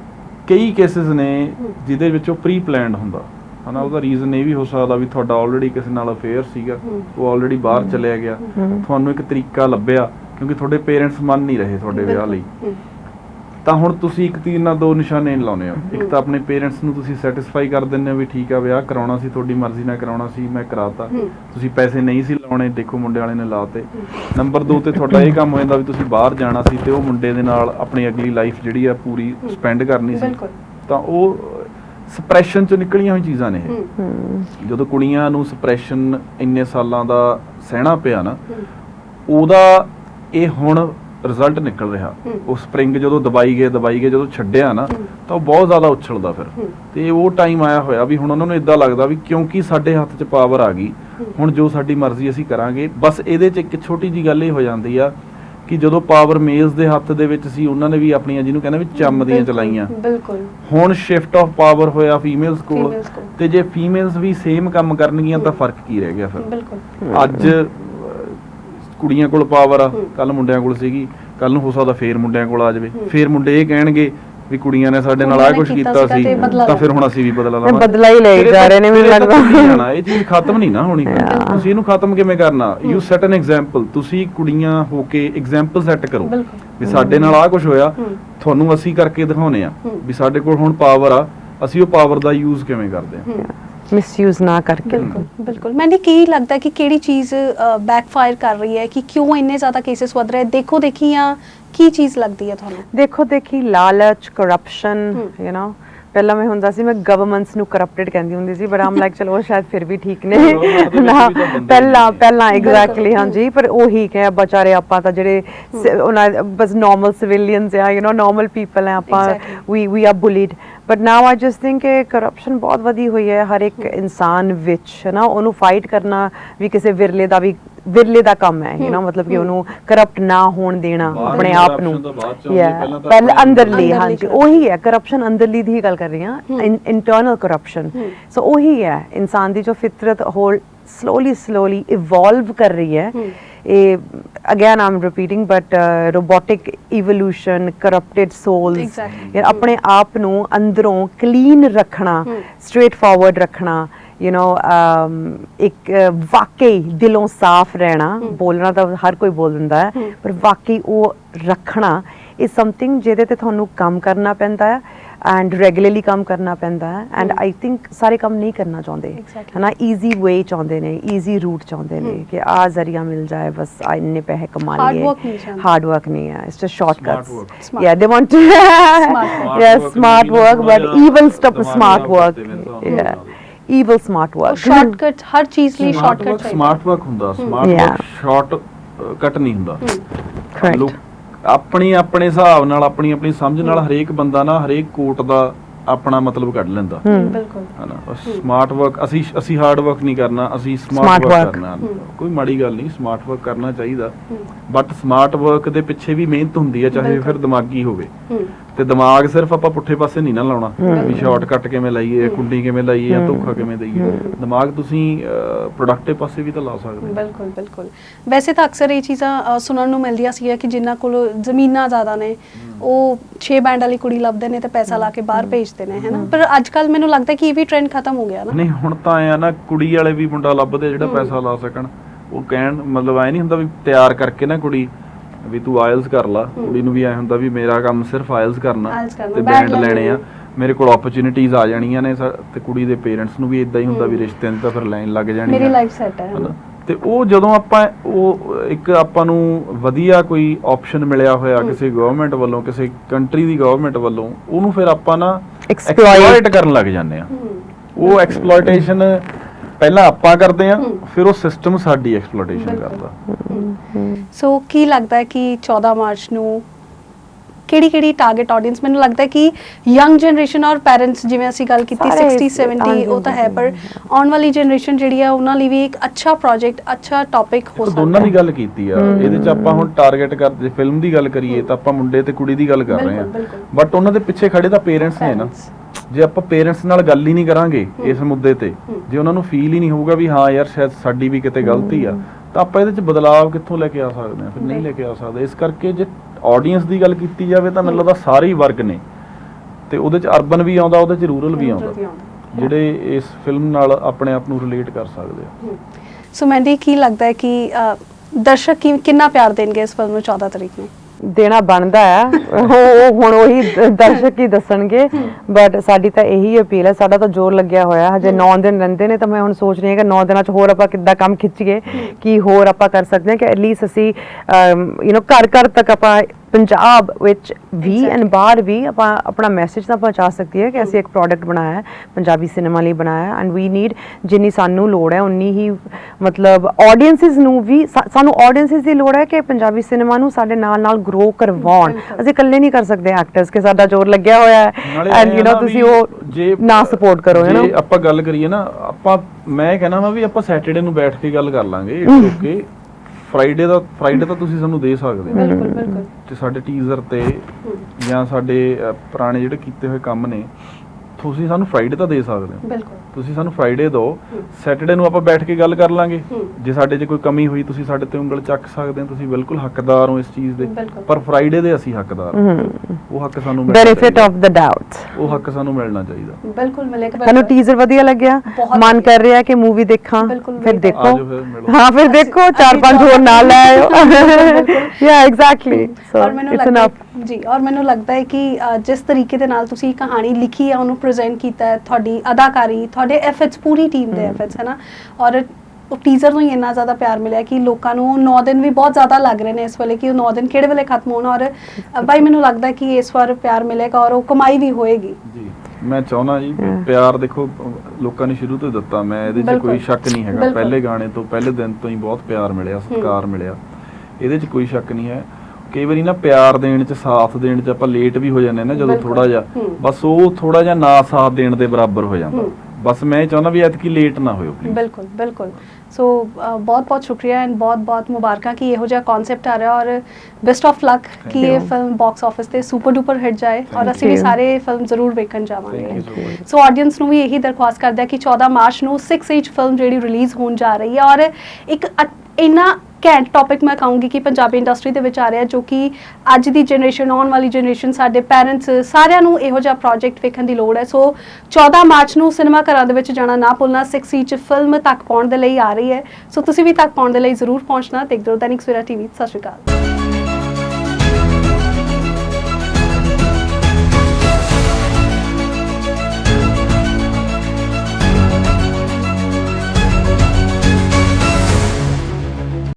ਕਈ ਕੇਸਿਸ ਨੇ ਜਿਹਦੇ ਵਿੱਚ ਉਹ ਪ੍ਰੀ ਪਲਾਨਡ ਹੁੰਦਾ। ਹਨਾ ਉਹਦਾ ਰੀਜ਼ਨ ਇਹ ਵੀ ਹੋ ਸਕਦਾ ਵੀ ਤੁਹਾਡਾ ਆਲਰੇਡੀ ਕਿਸੇ ਨਾਲ ਅਫੇਅਰ ਸੀਗਾ ਉਹ ਆਲਰੇਡੀ ਬਾਹਰ ਚਲਿਆ ਗਿਆ। ਤੁਹਾਨੂੰ ਇੱਕ ਤਰੀਕਾ ਲੱਭਿਆ ਕਿਉਂਕਿ ਤੁਹਾਡੇ ਪੇਰੈਂਟਸ ਮੰਨ ਨਹੀਂ ਰਹੇ ਤੁਹਾਡੇ ਵਿਆਹ ਲਈ। ਤਾਂ ਹੁਣ ਤੁਸੀਂ ਇੱਕ ਤੀਰ ਨਾਲ ਦੋ ਨਿਸ਼ਾਨੇ ਲਾਉਨੇ ਹੋ ਇੱਕ ਤਾਂ ਆਪਣੇ ਪੇਰੈਂਟਸ ਨੂੰ ਤੁਸੀਂ ਸੈਟੀਸਫਾਈ ਕਰ ਦਿੰਦੇ ਹੋ ਵੀ ਠੀਕ ਆ ਵਿਆਹ ਕਰਾਉਣਾ ਸੀ ਤੁਹਾਡੀ ਮਰਜ਼ੀ ਨਾਲ ਕਰਾਉਣਾ ਸੀ ਮੈਂ ਕਰਾਤਾ। ਤੁਸੀਂ ਪੈਸੇ ਨਹੀਂ ਸੀ ਲਾਉਣੇ ਦੇਖੋ ਮੁੰਡੇ ਵਾਲੇ ਨੇ ਲਾਤੇ। ਨੰਬਰ 2 ਤੇ ਤੁਹਾਡਾ ਇਹ ਕੰਮ ਹੋ ਜਾਂਦਾ ਵੀ ਤੁਸੀਂ ਬਾਹਰ ਜਾਣਾ ਸੀ ਤੇ ਉਹ ਮੁੰਡੇ ਦੇ ਨਾਲ ਆਪਣੀ ਅਗਲੀ ਲਾਈਫ ਜਿਹੜੀ ਆ ਪੂਰੀ ਸਪੈਂਡ ਕਰਨੀ ਸੀ। ਬਿਲਕੁਲ। ਤਾਂ ਉਹ ਸਪਰੈਸ਼ਨ ਚੋਂ ਨਿਕਲੀਆਂ ਹੋਈ ਚੀਜ਼ਾਂ ਨੇ ਇਹ। ਜਦੋਂ ਕੁੜੀਆਂ ਨੂੰ ਸਪਰੈਸ਼ਨ ਇੰਨੇ ਸਾਲਾਂ ਦਾ ਸਹਿਣਾ ਪਿਆ ਨਾ ਉਹਦਾ ਇਹ ਹੁਣ ਰਿਜ਼ਲਟ ਨਿਕਲ ਰਿਹਾ। ਉਹ ਸਪ੍ਰਿੰਗ ਜਦੋਂ ਦਬਾਈ ਗਏ ਦਬਾਈ ਗਏ ਜਦੋਂ ਛੱਡਿਆ ਨਾ। ਤਾਂ ਉਹ ਬਹੁਤ ਜ਼ਿਆਦਾ ਉਛਲਦਾ ਫਿਰ। ਤੇ ਉਹ ਟਾਈਮ ਆਇਆ ਹੋਇਆ ਵੀ ਹੁਣ ਉਹਨਾਂ ਨੂੰ ਇਦਾਂ ਲੱਗਦਾ ਵੀ ਕਿਉਂਕਿ ਸਾਡੇ ਹੱਥ 'ਚ ਪਾਵਰ ਆ ਗਈ ਹੁਣ ਜੋ ਸਾਡੀ ਮਰਜ਼ੀ ਅਸੀਂ ਕਰਾਂਗੇ। ਬਸ ਇਹਦੇ 'ਚ ਇੱਕ ਛੋਟੀ ਜੀ ਗੱਲ ਇਹ ਹੋ ਜਾਂਦੀ ਆ ਕਿ ਜਦੋਂ ਪਾਵਰ ਮੇਲਸ ਦੇ ਹੱਥ ਦੇ ਵਿੱਚ ਸੀ ਉਹਨਾਂ ਨੇ ਵੀ ਆਪਣੀਆਂ ਜਿਹਨੂੰ ਕਹਿੰਦੇ ਵੀ ਚੰਮ ਦੀਆਂ ਬਿਲਕੁਲ, ਚਲਾਈਆਂ। ਬਿਲਕੁਲ। ਹੁਣ ਸ਼ਿਫਟ ਆਫ ਪਾਵਰ ਹੋਇਆ ਫੀਮੇਲਸ ਕੋਲ Females ਕੋਲ। ਤੇ ਜੇ ਫੀਮੇਲਸ ਵੀ ਸੇਮ ਕੰਮ ਕਰਨਗੀਆਂ ਤਾਂ ਫ਼ਰਕ ਕੀ ਰਹਿ ਗਿਆ ਫਿਰ? ਬਿਲਕੁਲ। ਅੱਜ ਅਹ, ਕੁੜੀਆਂ ਕੋਲ ਪਾਵਰ ਆ। ਕੱਲ ਮੁੰਡਿਆਂ ਕੋਲ ਸੀਗੀ ਕੱਲ ਨੂੰ ਹੋ ਸਕਦਾ ਫੇਰ ਮੁੰਡਿਆਂ ਕੋਲ ਆ ਜਾਵੇ। ਫੇਰ ਮੁੰਡੇ ਇਹ ਕਹਿਣਗੇ ਵੀ ਕੁੜੀਆਂ ਨੇ ਸਾਡੇ ਨਾਲ ਆ ਕੁੜੀਆਂ ਨੇ ਕੁਝ ਕੀਤਾ ਸੀ ਤੇ ਫਿਰ ਹੁਣ ਅਸੀਂ ਵੀ ਬਦਲਾ ਲਾਵਾਂਗੇ। ਬਦਲਾ ਹੀ ਇਹ ਜਾ ਰਹੇ ਨੇ ਮੈਨੂੰ ਲੱਗਦਾ। ਇਹ ਚੀਜ਼ ਖਤਮ ਨਹੀਂ ਨਾ ਹੋਣੀ। ਤੁਸੀਂ ਇਹਨੂੰ ਖਤਮ ਕਿਵੇਂ ਕਰਨਾ? ਯੂ ਸੈਟ ਐਨ ਐਗਜ਼ਾਮਪਲ ਤੁਸੀਂ ਕੁੜੀਆਂ ਹੋ ਕੇ ਐਗਜ਼ਾਮਪਲ ਸੈੱਟ ਕਰੋ। ਵੀ ਸਾਡੇ ਨਾਲ ਆ ਕੁਝ ਹੋਇਆ। ਤੁਹਾਨੂੰ ਅਸੀਂ ਕਰਕੇ ਦਿਖਾਉਨੇ ਆ। ਵੀ ਸਾਡੇ ਕੋਲ ਹੁਣ ਪਾਵਰ ਆ। ਅਸੀਂ ਉਹ ਪਾਵਰ ਦਾ ਯੂਜ਼ ਕਿਵੇਂ ਕਰਦੇ ਆ? ਮਿਸਯੂਜ਼ ਨਾ ਕਰਕੇ। ਬਿਲਕੁਲ ਬਿਲਕੁਲ। ਮੈਨੂੰ ਕੀ ਲੱਗਦਾ ਕਿ ਕਿਹੜੀ ਚੀਜ਼ ਬੈਕਫਾਇਰ ਕਰ ਰਹੀ ਹੈ ਕਿ ਕਿਉਂ ਇੰਨੇ ਜ਼ਿਆਦਾ ਕੇਸਸ ਵਧ ਰਹੇ। ਦੇਖੋ ਦੇਖੀਆਂ ਕੀ ਚੀਜ਼ ਲੱਗਦੀ ਹੈ ਤੁਹਾਨੂੰ? ਦੇਖੋ ਦੇਖੀ ਲਾਲਚ ਕਰਪਸ਼ਨ ਯੂ نو ਪਹਿਲਾਂ ਮੈਂ ਹੁੰਦਾ ਸੀ ਮੈਂ ਗਵਰਨਮੈਂਟਸ ਨੂੰ ਕਰਪਟਡ ਕਹਿੰਦੀ ਹੁੰਦੀ ਸੀ ਬਟ ਆਮ ਲਾਈਕ ਚਲੋ ਸ਼ਾਇਦ ਫਿਰ ਵੀ ਠੀਕ ਨੇ। ਨਾ। ਪਹਿਲਾਂ ਪਹਿਲਾਂ ਐਗਜ਼ੈਕਟਲੀ ਹਾਂਜੀ ਪਰ ਉਹੀ ਕਿ ਬਚਾਰੇ ਆਪਾਂ ਤਾਂ ਜਿਹੜੇ ਉਹਨਾਂ ਬਸ ਨਾਰਮਲ ਸਿਵਿਲੀਅਨਸ ਆ ਯੂ نو ਨਾਰਮਲ ਪੀਪਲ ਆ ਆਪਾਂ ਵੀ we are bullied but now I just think ਕਿ ਕਰਪਸ਼ਨ ਬਹੁਤ ਵਧੀ ਹੋਈ ਹੈ ਹਰ ਇੱਕ ਇਨਸਾਨ ਵਿੱਚ ਹੈ ਨਾ? ਉਹਨੂੰ ਫਾਈਟ ਕਰਨਾ ਵੀ ਕਿਸੇ ਵਿਰਲੇ ਦਾ ਵੀ ਵਿਰਲੇ ਦਾ ਕੰਮ ਹੈ ਯੂ نو ਮਤਲਬ ਕਿ ਉਹਨੂੰ ਕਰਪਟ ਨਾ ਹੋਣ ਦੇਣਾ ਆਪਣੇ ਆਪ ਨੂੰ। ਪਹਿਲਾਂ ਅੰਦਰਲੀ ਹਾਂਜੀ corruption। ਉਹੀ ਹੈ ਕਰਪਸ਼ਨ ਅੰਦਰਲੀ ਦੀ ਹੀ ਗੱਲ ਕਰ ਰਹੀ ਹਾਂ ਇੰਟਰਨਲ ਕਰਪਸ਼ਨ ਸੋ ਉਹੀ ਹੈ ਇਨਸਾਨ ਦੀ ਜੋ ਫਿਤਰਤ ਹੋਰ ਸਲੋਲੀ ਸਲੋਲੀ ਇਵੋਲਵ ਕਰ ਰਹੀ ਹੈ। ਹੂੰ। ਇਹ again um repeating but robotic evolution corrupted souls Exactly. ਆਪਣੇ ਆਪ ਨੂੰ ਅੰਦਰੋਂ ਕਲੀਨ ਰੱਖਣਾ। ਸਟ੍ਰੇਟ ਫਾਰਵਰਡ ਰੱਖਣਾ ਯੂ نو ਇੱਕ ਵਾਕਈ ਦਿਲੋਂ ਸਾਫ਼ ਰਹਿਣਾ ਬੋਲਣਾ ਤਾਂ ਹਰ ਕੋਈ ਬੋਲ ਦਿੰਦਾ ਹੈ। ਪਰ ਵਾਕਈ ਉਹ ਰੱਖਣਾ ਇਜ਼ ਸਮਥਿੰਗ ਜਿਹਦੇ ਤੇ ਤੁਹਾਨੂੰ ਕੰਮ ਕਰਨਾ ਪੈਂਦਾ ਹੈ ਐਂਡ ਰੈਗੂਲਰਲੀ ਕੰਮ ਕਰਨਾ ਪੈਂਦਾ ਹੈ ਐਂਡ ਆਈ ਥਿੰਕ ਸਾਰੇ ਕੰਮ ਨਹੀਂ ਕਰਨਾ ਚਾਹੁੰਦੇ. ਹਨਾ ਈਜ਼ੀ ਵੇ ਚਾਹੁੰਦੇ ਨੇ ਈਜ਼ੀ ਰੂਟ ਚਾਹੁੰਦੇ ਨੇ ਕਿ ਆ ਜ਼ਰੀਆ ਮਿਲ ਜਾਏ ਬਸ ਆ ਇੰਨੇ ਪੈਸੇ ਕਮਾ Hard ਲਈਏ। work ਨਹੀਂ ਚਾਹੁੰਦੇ। ਹਾਰਡ ਵਰਕ ਨਹੀਂ ਹੈ it's just shortcuts Smart work. Smart. yeah they want to work. yes work smart ਨਹੀਂ work but ਥੋੜ੍ਹਾ evil stuff ਦਿਮਾਗ smart ਖਰਾਬ work ਕਰਦੇ ਨੇ ਤਾਂ ਉਹਨਾਂ yeah evil smart ਉਹ work ਸ਼ਾਰਟਕਟ ਹਰ ਚੀਜ਼ ਲਈ ਸ਼ਾਰਟਕਟ ਚਾਹੀਦਾ ਸਮਾਰਟ ਵਰਕ ਹੁੰਦਾ। ਸਮਾਰਟ. ਵਰਕ ਸ਼ਾਰਟ ਕੱਟ ਨਹੀਂ ਹੁੰਦਾ। Correct ਲੋਕ ਆਪਣੀ ਆਪਣੇ ਹਿਸਾਬ ਨਾਲ ਆਪਣੀ ਆਪਣੀ ਸਮਝ ਨਾਲ ਹਰੇਕ ਬੰਦਾ ਨਾ ਹਰੇਕ ਕੋਟ ਦਾ ਆਪਣਾ ਮਤਲਬ ਕੱਢ ਲੈਂਦਾ। ਬਿਲਕੁਲ। ਹਨਾ ਸਮਾਰਟ ਵਰਕ ਅਸੀਂ ਅਸੀਂ ਹਾਰਡ ਵਰਕ ਨਹੀਂ ਕਰਨਾ ਅਸੀਂ ਸਮਾਰਟ ਵਰਕ. ਕਰਨਾ। ਕੋਈ ਮਾੜੀ ਗੱਲ ਨਹੀਂ ਸਮਾਰਟ ਵਰਕ ਕਰਨਾ ਚਾਹੀਦਾ। ਬਟ ਸਮਾਰਟ ਵਰਕ ਦੇ ਪਿੱਛੇ ਵੀ ਮਿਹਨਤ ਹੁੰਦੀ ਹੈ ਚਾਹੇ। ਫਿਰ ਦਿਮਾਗੀ ਹੋਵੇ। ਹੂੰ। ਤੇ ਦਿਮਾਗ ਸਿਰਫ ਆਪਾਂ ਪੁੱਠੇ ਪਾਸੇ ਨਹੀਂ ਨਾ ਲਾਉਣਾ ਵੀ ਸ਼ਾਰਟਕਟ ਕਿਵੇਂ ਲਾਈਏ ਕੁੰਡੀ ਕਿਵੇਂ ਲਾਈਏ ਜਾਂ ਧੋਖਾ ਕਿਵੇਂ ਦਈਏ। ਦਿਮਾਗ ਤੁਸੀਂ ਪ੍ਰੋਡਕਟਿਵ ਪਾਸੇ ਵੀ ਤਾਂ ਲਾ ਸਕਦੇ ਹੋ। ਬਿਲਕੁਲ ਬਿਲਕੁਲ। ਵੈਸੇ ਤਾਂ ਅਕਸਰ ਇਹ ਚੀਜ਼ਾਂ ਸੁਣਨ ਨੂੰ ਮਿਲਦੀਆਂ ਸੀ ਕਿ ਜਿਨ੍ਹਾਂ ਕੋਲ ਜ਼ਮੀਨਾਂ ਜ਼ਿਆਦਾ ਨੇ ਉਹ 6 ਬੈਂਡ ਵਾਲੀ ਕੁੜੀ ਲੱਭਦੇ ਨੇ ਤੇ ਪੈਸਾ ਲਾ ਕੇ ਬਾਹਰ ਭੇਜਦੇ ਨੇ ਹੈਨਾ? ਪਰ ਅੱਜ ਕੱਲ ਮੈਨੂੰ ਲੱਗਦਾ ਕਿ ਇਹ ਵੀ ਟ੍ਰੈਂਡ ਖਤਮ ਹੋ ਗਿਆ ਨਾ। ਨਹੀਂ ਹੁਣ ਤਾਂ ਐ ਆ ਨਾ ਕੁੜੀ ਵਾਲੇ ਵੀ ਮੁੰਡਾ ਲੱਭਦੇ ਜਿਹੜਾ ਪੈਸਾ ਲਾ ਸਕਣ। ਉਹ ਕਹਿਣ ਮਤਲਬ ਐ ਨਹੀਂ ਹੁੰਦਾ ਵੀ ਤਿਆਰ ਕਰਕੇ ਨਾ ਕੁੜੀ ਵੀ ਤੂੰ ਆਇਲਸ ਕਰ ਲਾ। ਕੁੜੀ ਨੂੰ ਵੀ ਐ ਹੁੰਦਾ ਵੀ ਮੇਰਾ ਕੰਮ ਸਿਰਫ ਆਇਲਸ ਕਰਨਾ ਤੇ ਬੈਂਡ ਲੈਣੇ ਆ। ਮੇਰੇ ਕੋਲ ਓਪਰਚ्युनिटीज ਆ ਜਾਣੀਆਂ ਨੇ ਤੇ ਕੁੜੀ ਦੇ ਪੇਰੈਂਟਸ ਨੂੰ ਵੀ ਇਦਾਂ ਹੀ ਹੁੰਦਾ ਵੀ ਰਿਸ਼ਤਿਆਂ ਦੀ ਤਾਂ ਫਿਰ ਲਾਈਨ ਲੱਗ ਜਾਣੀ ਮੇਰੀ ਲਾਈਫ ਸੈਟ ਹੈ। ਤੇ ਉਹ ਜਦੋਂ ਆਪਾਂ ਉਹ ਇੱਕ ਆਪਾਂ ਨੂੰ ਵਧੀਆ ਕੋਈ ਆਪਸ਼ਨ ਮਿਲਿਆ ਹੋਇਆ ਕਿਸੇ ਗਵਰਨਮੈਂਟ ਵੱਲੋਂ ਕਿਸੇ ਕੰਟਰੀ ਦੀ ਗਵਰਨਮੈਂਟ ਵੱਲੋਂ ਉਹਨੂੰ ਫਿਰ ਆਪਾਂ ਨਾ ਐਕਸਪਲੋਇਟ ਕਰਨ ਲੱਗ ਜਾਂਦੇ ਆ। ਉਹ ਐਕਸਪਲੋਇਟੇਸ਼ਨ ਪਹਿਲਾਂ ਆਪਾਂ ਕਰਦੇ ਆ ਫਿਰ ਉਹ ਸਿਸਟਮ ਸਾਡੀ ਐਕਸਪਲੋਇਟੇਸ਼ਨ ਕਰਦਾ। ਸੋ ਕੀ ਲੱਗਦਾ ਹੈ ਕਿ 14 ਮਾਰਚ ਨੂੰ ਕਿਹੜੀ ਕਿਹੜੀ ਟਾਰਗੇਟ ਆਡੀਅנס ਮੈਨੂੰ ਲੱਗਦਾ ਕਿ ਯੰਗ ਜਨਰੇਸ਼ਨ ਔਰ ਪੈਰੈਂਟਸ ਜਿਵੇਂ ਅਸੀਂ ਗੱਲ ਕੀਤੀ ਸਾਰੇ 60 70 ਹਾਂਜੀ, ਉਹ ਤਾਂ ਹੈ ਪਰ ਆਉਣ ਵਾਲੀ ਜਨਰੇਸ਼ਨ ਜਿਹੜੀ ਆ ਉਹਨਾਂ ਲਈ ਵੀ ਇੱਕ ਅੱਛਾ ਪ੍ਰੋਜੈਕਟ ਅੱਛਾ ਟੌਪਿਕ ਹੋ ਤਾਂ ਸਕਦਾ ਦੋਨਾਂ ਦੀ ਗੱਲ ਕੀਤੀ ਆ। ਇਹਦੇ ਚ ਆਪਾਂ ਹੁਣ ਟਾਰਗੇਟ ਕਰਦੇ ਫਿਲਮ ਦੀ ਗੱਲ ਕਰੀਏ ਤਾਂ ਆਪਾਂ ਮੁੰਡੇ ਤੇ ਕੁੜੀ ਦੀ ਗੱਲ ਕਰ ਰਹੇ ਆ। ਬਟ ਉਹਨਾਂ ਦੇ ਪਿੱਛੇ ਖੜੇ ਤਾਂ ਪੇਰੈਂਟਸ ਨੇ ਨਾ। ਜੇ ਆਪਾਂ ਪੇਰੈਂਟਸ ਨਾਲ ਗੱਲ ਹੀ ਨਹੀਂ ਕਰਾਂਗੇ ਇਸ ਮੁੱਦੇ ਤੇ ਜੇ ਉਹਨਾਂ ਨੂੰ ਫੀਲ ਹੀ ਨਹੀਂ ਹੋਊਗਾ ਵੀ ਹਾਂ ਯਾਰ ਸ਼ਾਇਦ ਸਾਡੀ ਵੀ ਕਿਤੇ ਗਲਤੀ ਆ ਤਾਂ ਆਪਾਂ ਇਹਦੇ ਚ ਬਦਲਾਅ ਕਿੱਥੋਂ ਲੈ ਕੇ ਆ ਸਕਦੇ ਆ ਫਿਰ ਨਹੀਂ ਲੈ ਕੇ ਆ ਸਕਦੇ। ਇਸ ਕਰਕੇ ਜੇ ਆਡੀਅנס ਦੀ ਗੱਲ ਕੀਤੀ ਜਾਵੇ ਤਾਂ ਮੈਨੂੰ ਲੱਗਦਾ ਸਾਰੇ ਹੀ ਵਰਗ ਨੇ। ਤੇ ਉਹਦੇ ਚ ਅਰਬਨ ਵੀ ਆਉਂਦਾ ਉਹਦੇ ਚ ਰੂਰਲ ਵੀ ਆਉਂਦਾ। ਜਿਹੜੇ ਇਸ ਫਿਲਮ ਨਾਲ ਆਪਣੇ ਆਪ ਨੂੰ ਰਿਲੇਟ ਕਰ ਸਕਦੇ ਆ। ਸੋ ਮੈਂਡੀ ਕੀ ਲੱਗਦਾ ਹੈ ਕਿ ਦਰਸ਼ਕ ਕਿੰਨਾ ਪਿਆਰ ਦੇਣਗੇ ਇਸ ਫਿਲਮ ਨੂੰ 14 ਤਰੀਕ ਨੂੰ? ਦੇਣਾ ਬਣਦਾ ਹੈ। ਉਹ ਹੁਣ ਉਹੀ ਦਰਸ਼ਕ ਹੀ ਦੱਸਣਗੇ। ਬਟ ਸਾਡੀ ਤਾਂ ਇਹੀ ਅਪੀਲ ਹੈ। ਸਾਡਾ ਤਾਂ ਜ਼ੋਰ ਲੱਗਿਆ ਹੋਇਆ। ਹਜੇ 9 ਦਿਨ ਰਹਿੰਦੇ ਨੇ ਤਾਂ ਮੈਂ ਹੁਣ ਸੋਚ ਰਹੀ ਹਾਂ ਕਿ 9 ਦਿਨਾਂ ਚ ਹੋਰ ਆਪਾਂ ਕਿੱਦਾਂ ਕੰਮ ਖਿੱਚੀਏ ਕੀ ਹੋਰ ਆਪਾਂ ਕਰ ਸਕਦੇ ਹਾਂ ਕਿ ਐਟਲੀਸਟ ਅਸੀਂ ਯੂ نو ਘਰ ਘਰ ਤੱਕ ਆਪਾਂ ਪੰਜਾਬ ਵਿੱਚ ਵੀ ਐਂਡ ਬਾਹਰ ਵੀ ਆਪਾਂ ਆਪਣਾ ਮੈਸੇਜ ਤਾਂ ਪਹੁੰਚਾ ਸਕਦੀ ਹੈ ਕਿ ਅਸੀਂ ਇੱਕ ਪ੍ਰੋਡਕਟ ਬਣਾਇਆ ਹੈ ਪੰਜਾਬੀ ਸਿਨੇਮਾ ਲਈ ਬਣਾਇਆ ਐਂਡ ਵੀ ਨੀਡ ਜਿੰਨੀ ਸਾਨੂੰ ਲੋੜ ਹੈ ਉਨੀ ਹੀ ਮਤਲਬ ਆਡੀਅנס ਨੂੰ ਵੀ ਸਾਨੂੰ ਆਡੀਅנס ਦੀ ਲੋੜ ਹੈ ਕਿ ਪੰਜਾਬੀ ਸਿਨੇਮਾ ਨੂੰ ਸਾਡੇ ਨਾਲ ਨਾਲ ਗਰੋ ਕਰਵਾਉਣ ਅਸੀਂ ਇਕੱਲੇ ਨਹੀਂ ਕਰ ਸਕਦੇ ਐਕਟਰਸ ਕਿ ਸਾਡਾ ਜ਼ੋਰ ਲੱਗਿਆ ਹੋਇਆ ਹੈ ਐਂਡ ਯੂ نو ਤੁਸੀਂ ਉਹ ਨਾ ਸਪੋਰਟ ਕਰੋ ਯੂ نو ਜੇ ਆਪਾਂ ਗੱਲ ਕਰੀਏ ਨਾ ਆਪਾਂ ਮੈਂ ਕਹਿਣਾ ਵਾ ਵੀ ਆਪਾਂ ਸੈਟਰਡੇ ਨੂੰ ਬੈਠ ਕੇ ਗੱਲ ਕਰ ਲਾਂਗੇ ਓਕੇ ਫਰਾਈਡੇ ਦਾ ਫਰਾਈਡੇ ਤਾਂ ਤੁਸੀਂ ਸਾਨੂੰ ਦੇ ਸਕਦੇ ਹੋ। ਬਿਲਕੁਲ ਬਿਲਕੁਲ। ਤੇ ਸਾਡੇ ਟੀਜ਼ਰ ਤੇ ਜਾਂ ਸਾਡੇ ਅ, ਪੁਰਾਣੇ ਜਿਹੜੇ ਕੀਤੇ ਹੋਏ ਕੰਮ ਨੇ ਤੁਸੀਂ ਸਾਨੂੰ ਫਰਾਈਡੇ ਤਾਂ ਦੇ ਸਕਦੇ ਹੋ। ਬਿਲਕੁਲ। ਤੁਸੀਂ ਸਾਨੂੰ ਫਰਾਈਡੇ ਦਿਓ। ਸੈਟਰਡੇ ਨੂੰ ਆਪਾਂ ਬੈਠ ਕੇ ਗੱਲ ਕਰ ਲਾਂਗੇ। ਜੇ ਸਾਡੇ 'ਚ ਕੋਈ ਕਮੀ ਹੋਈ ਤੁਸੀਂ ਸਾਡੇ ਤੇ ਉਂਗਲ ਚੱਕ ਸਕਦੇ ਹੋ। ਤੁਸੀਂ ਬਿਲਕੁਲ ਹੱਕਦਾਰ ਹੋ ਇਸ ਚੀਜ਼ ਦੇ। ਪਰ ਫਰਾਈਡੇ ਦੇ ਅਸੀਂ ਹੱਕਦਾਰ ਹਾਂ। ਉਹ ਹੱਕ ਸਾਨੂੰ ਮਿਲਣਾ ਬੈਨੀਫਿਟ। ਆਫ ਦ ਡਾਊਟ ਉਹ ਹੱਕ ਸਾਨੂੰ ਮਿਲਣਾ ਚਾਹੀਦਾ। ਬਿਲਕੁਲ ਮਿਲੇਗਾ ਤੁਹਾਨੂੰ ਟੀਜ਼ਰ ਵਧੀਆ ਲੱਗਿਆ? ਮਨ। ਕਰ ਰਿਹਾ ਕਿ ਮੂਵੀ ਦੇਖਾਂ? ਫਿਰ। ਦੇਖੋ। ਹਾਂ ਫਿਰ ਦੇਖੋ। ਚਾਰ ਪੰਜ ਹੋਰ। ਨਾਲ ਲੈ ਆਇਓ। ਯਾ ਐਗਜ਼ੈਕਟਲੀ ਸੋ ਇਟਸ ਇਨਫ ਜੀ ਔਰ ਮੈਨੂੰ ਲੱਗਦਾ ਹੈ ਕਿ ਅ, ਜਿਸ ਤਰੀਕੇ ਦੇ ਨਾਲ ਤੁਸੀਂ ਕਹਾਣੀ ਲਿਖੀ ਹੈ ਉਹਨੂੰ ਪ੍ਰੈਜ਼ੈਂਟ ਕੀਤਾ ਹੈ ਤੁਹਾਡੀ ਅਦਾਕਾਰੀ ਤੁਹਾਡੇ ਐਫਰਟਸ ਪੂਰੀ ਟੀਮ ਦੇ ਐਫਰਟਸ ਹੈ ਨਾ ਔਰ ਉਹ ਟੀਜ਼ਰ ਨੂੰ ਹੀ ਇੰਨਾ ਜ਼ਿਆਦਾ ਪਿਆਰ ਮਿਲਿਆ ਕਿ ਲੋਕਾਂ ਨੂੰ 9 ਦਿਨ ਵੀ ਬਹੁਤ ਜ਼ਿਆਦਾ ਲੱਗ ਰਹੇ ਨੇ ਇਸ ਵੇਲੇ ਕਿ ਉਹ 9 ਦਿਨ ਕਿਹੜੇ ਵੇਲੇ ਖਤਮ ਹੋਣ ਔਰ ਅ, ਬਾਈ ਮੈਨੂੰ ਲੱਗਦਾ ਹੈ ਕਿ ਇਸ ਵਾਰ ਪਿਆਰ ਮਿਲੇਗਾ ਔਰ ਉਹ ਕਮਾਈ ਵੀ ਹੋਏਗੀ। ਜੀ ਮੈਂ ਚਾਹੁੰਦਾ ਜੀ ਵੀ ਪਿਆਰ ਦੇਖੋ ਅਹ ਲੋਕਾਂ ਨੇ ਸ਼ੁਰੂ ਤੋਂ ਹੀ ਦਿੱਤਾ ਮੈਂ ਇਹਦੇ 'ਚ ਬਿਲਕੁਲ। ਕੋਈ ਸ਼ੱਕ ਨਹੀਂ ਹੈਗਾ। ਬਿਲਕੁਲ। ਪਹਿਲੇ ਗਾਣੇ ਤੋਂ ਪਹਿਲੇ ਦਿਨ ਤੋਂ ਹੀ ਬਹੁਤ ਪਿਆਰ ਮਿਲਿਆ ਸਤਿਕਾਰ ਮਿਲਿਆ। ਇਹਦੇ 'ਚ ਕੋਈ ਸ਼ੱਕ ਨਹੀਂ ਹੈ। ਕਈ ਵਾਰੀ ਨਾ ਪਿਆਰ ਦੇਣ 'ਚ ਸਾਥ ਦੇਣ 'ਚ ਆਪਾਂ ਲੇਟ ਵੀ ਹੋ ਜਾਂਦੇ ਨਾ ਜਦੋਂ। ਥੋੜਾ ਜਿਹਾ। ਬਸ ਉਹ ਥੋੜਾ ਜਿਹਾ ਨਾ ਸਾਥ ਦੇਣ ਦੇ ਬਰਾਬਰ ਹੋ ਜਾਂਦਾ ਬਸ ਮੈਂ ਚਾਹੁੰਦਾ ਵੀ ਐਤਕੀ ਲੇਟ ਨਾ ਹੋਇਓ ਪਲੀਜ਼ ਬਿਲਕੁਲ ਬਿਲਕੁਲ ਸੋ ਬਹੁਤ ਬਹੁਤ ਸ਼ੁਕਰੀਆ ਐਂਡ ਬਹੁਤ ਬਹੁਤ ਮੁਬਾਰਕਾਂ ਕਿ ਇਹੋ ਜਿਹਾ ਕਨਸੈਪਟ ਆ ਰਿਹਾ ਔਰ ਬੈਸਟ ਆਫ ਲੱਕ ਕਿ. ਇਹ ਫਿਲਮ ਬਾਕਸ ਆਫਿਸ ਤੇ ਸੁਪਰ ਡੂਪਰ ਹਿੱਟ ਜਾਏ ਔਰ ਅਸੀਂ ਵੀ. ਸਾਰੇ ਫਿਲਮ ਜ਼ਰੂਰ ਵੇਖਣ ਜਾਵਾਂਗੇ ਸੋ ਆਡੀਅנס ਨੂੰ ਵੀ ਇਹੀ ਦਰਖਾਸਤ ਕਰਦੇ ਕਿ 14 ਮਾਰਚ ਨੂੰ 6 ਇੰਚ ਫਿਲਮ ਜਿਹੜੀ ਰਿਲੀਜ਼ ਹੋਣ ਜਾ ਰਹੀ ਹੈ ਔਰ ਇੱਕ ਇੰਨਾ ਘੈਂਟ ਟੌਪਿਕ ਮੈਂ ਕਹੂੰਗੀ ਕਿ ਪੰਜਾਬੀ ਇੰਡਸਟਰੀ ਦੇ ਵਿੱਚ ਆ ਰਿਹਾ, ਜੋ ਕਿ ਅੱਜ ਦੀ ਜਨਰੇਸ਼ਨ ਆਉਣ ਵਾਲੀ ਜਨਰੇਸ਼ਨ ਸਾਡੇ ਪੈਰੈਂਟਸ ਸਾਰਿਆਂ ਨੂੰ ਇਹੋ ਜਿਹਾ ਪ੍ਰੋਜੈਕਟ ਵੇਖਣ ਦੀ ਲੋੜ ਹੈ। ਸੋ 14 ਮਾਰਚ ਨੂੰ ਸਿਨੇਮਾ ਘਰਾਂ ਦੇ ਵਿੱਚ ਜਾਣਾ ਨਾ ਭੁੱਲਣਾ 6 'ਚ ਫਿਲਮ ਤੱਕ ਪਾਉਣ ਦੇ ਲਈ ਆ ਰਹੀ ਹੈ। ਸੋ ਤੁਸੀਂ ਵੀ ਤੱਕ ਪਾਉਣ ਦੇ ਲਈ ਜ਼ਰੂਰ ਪਹੁੰਚਣਾ। ਦੇਖਦੇ ਰਹੋ ਦੈਨਿਕ ਸਵੇਰਾ ਟੀਵੀ ਸਤਿ ਸ਼੍ਰੀ ਅਕਾਲ।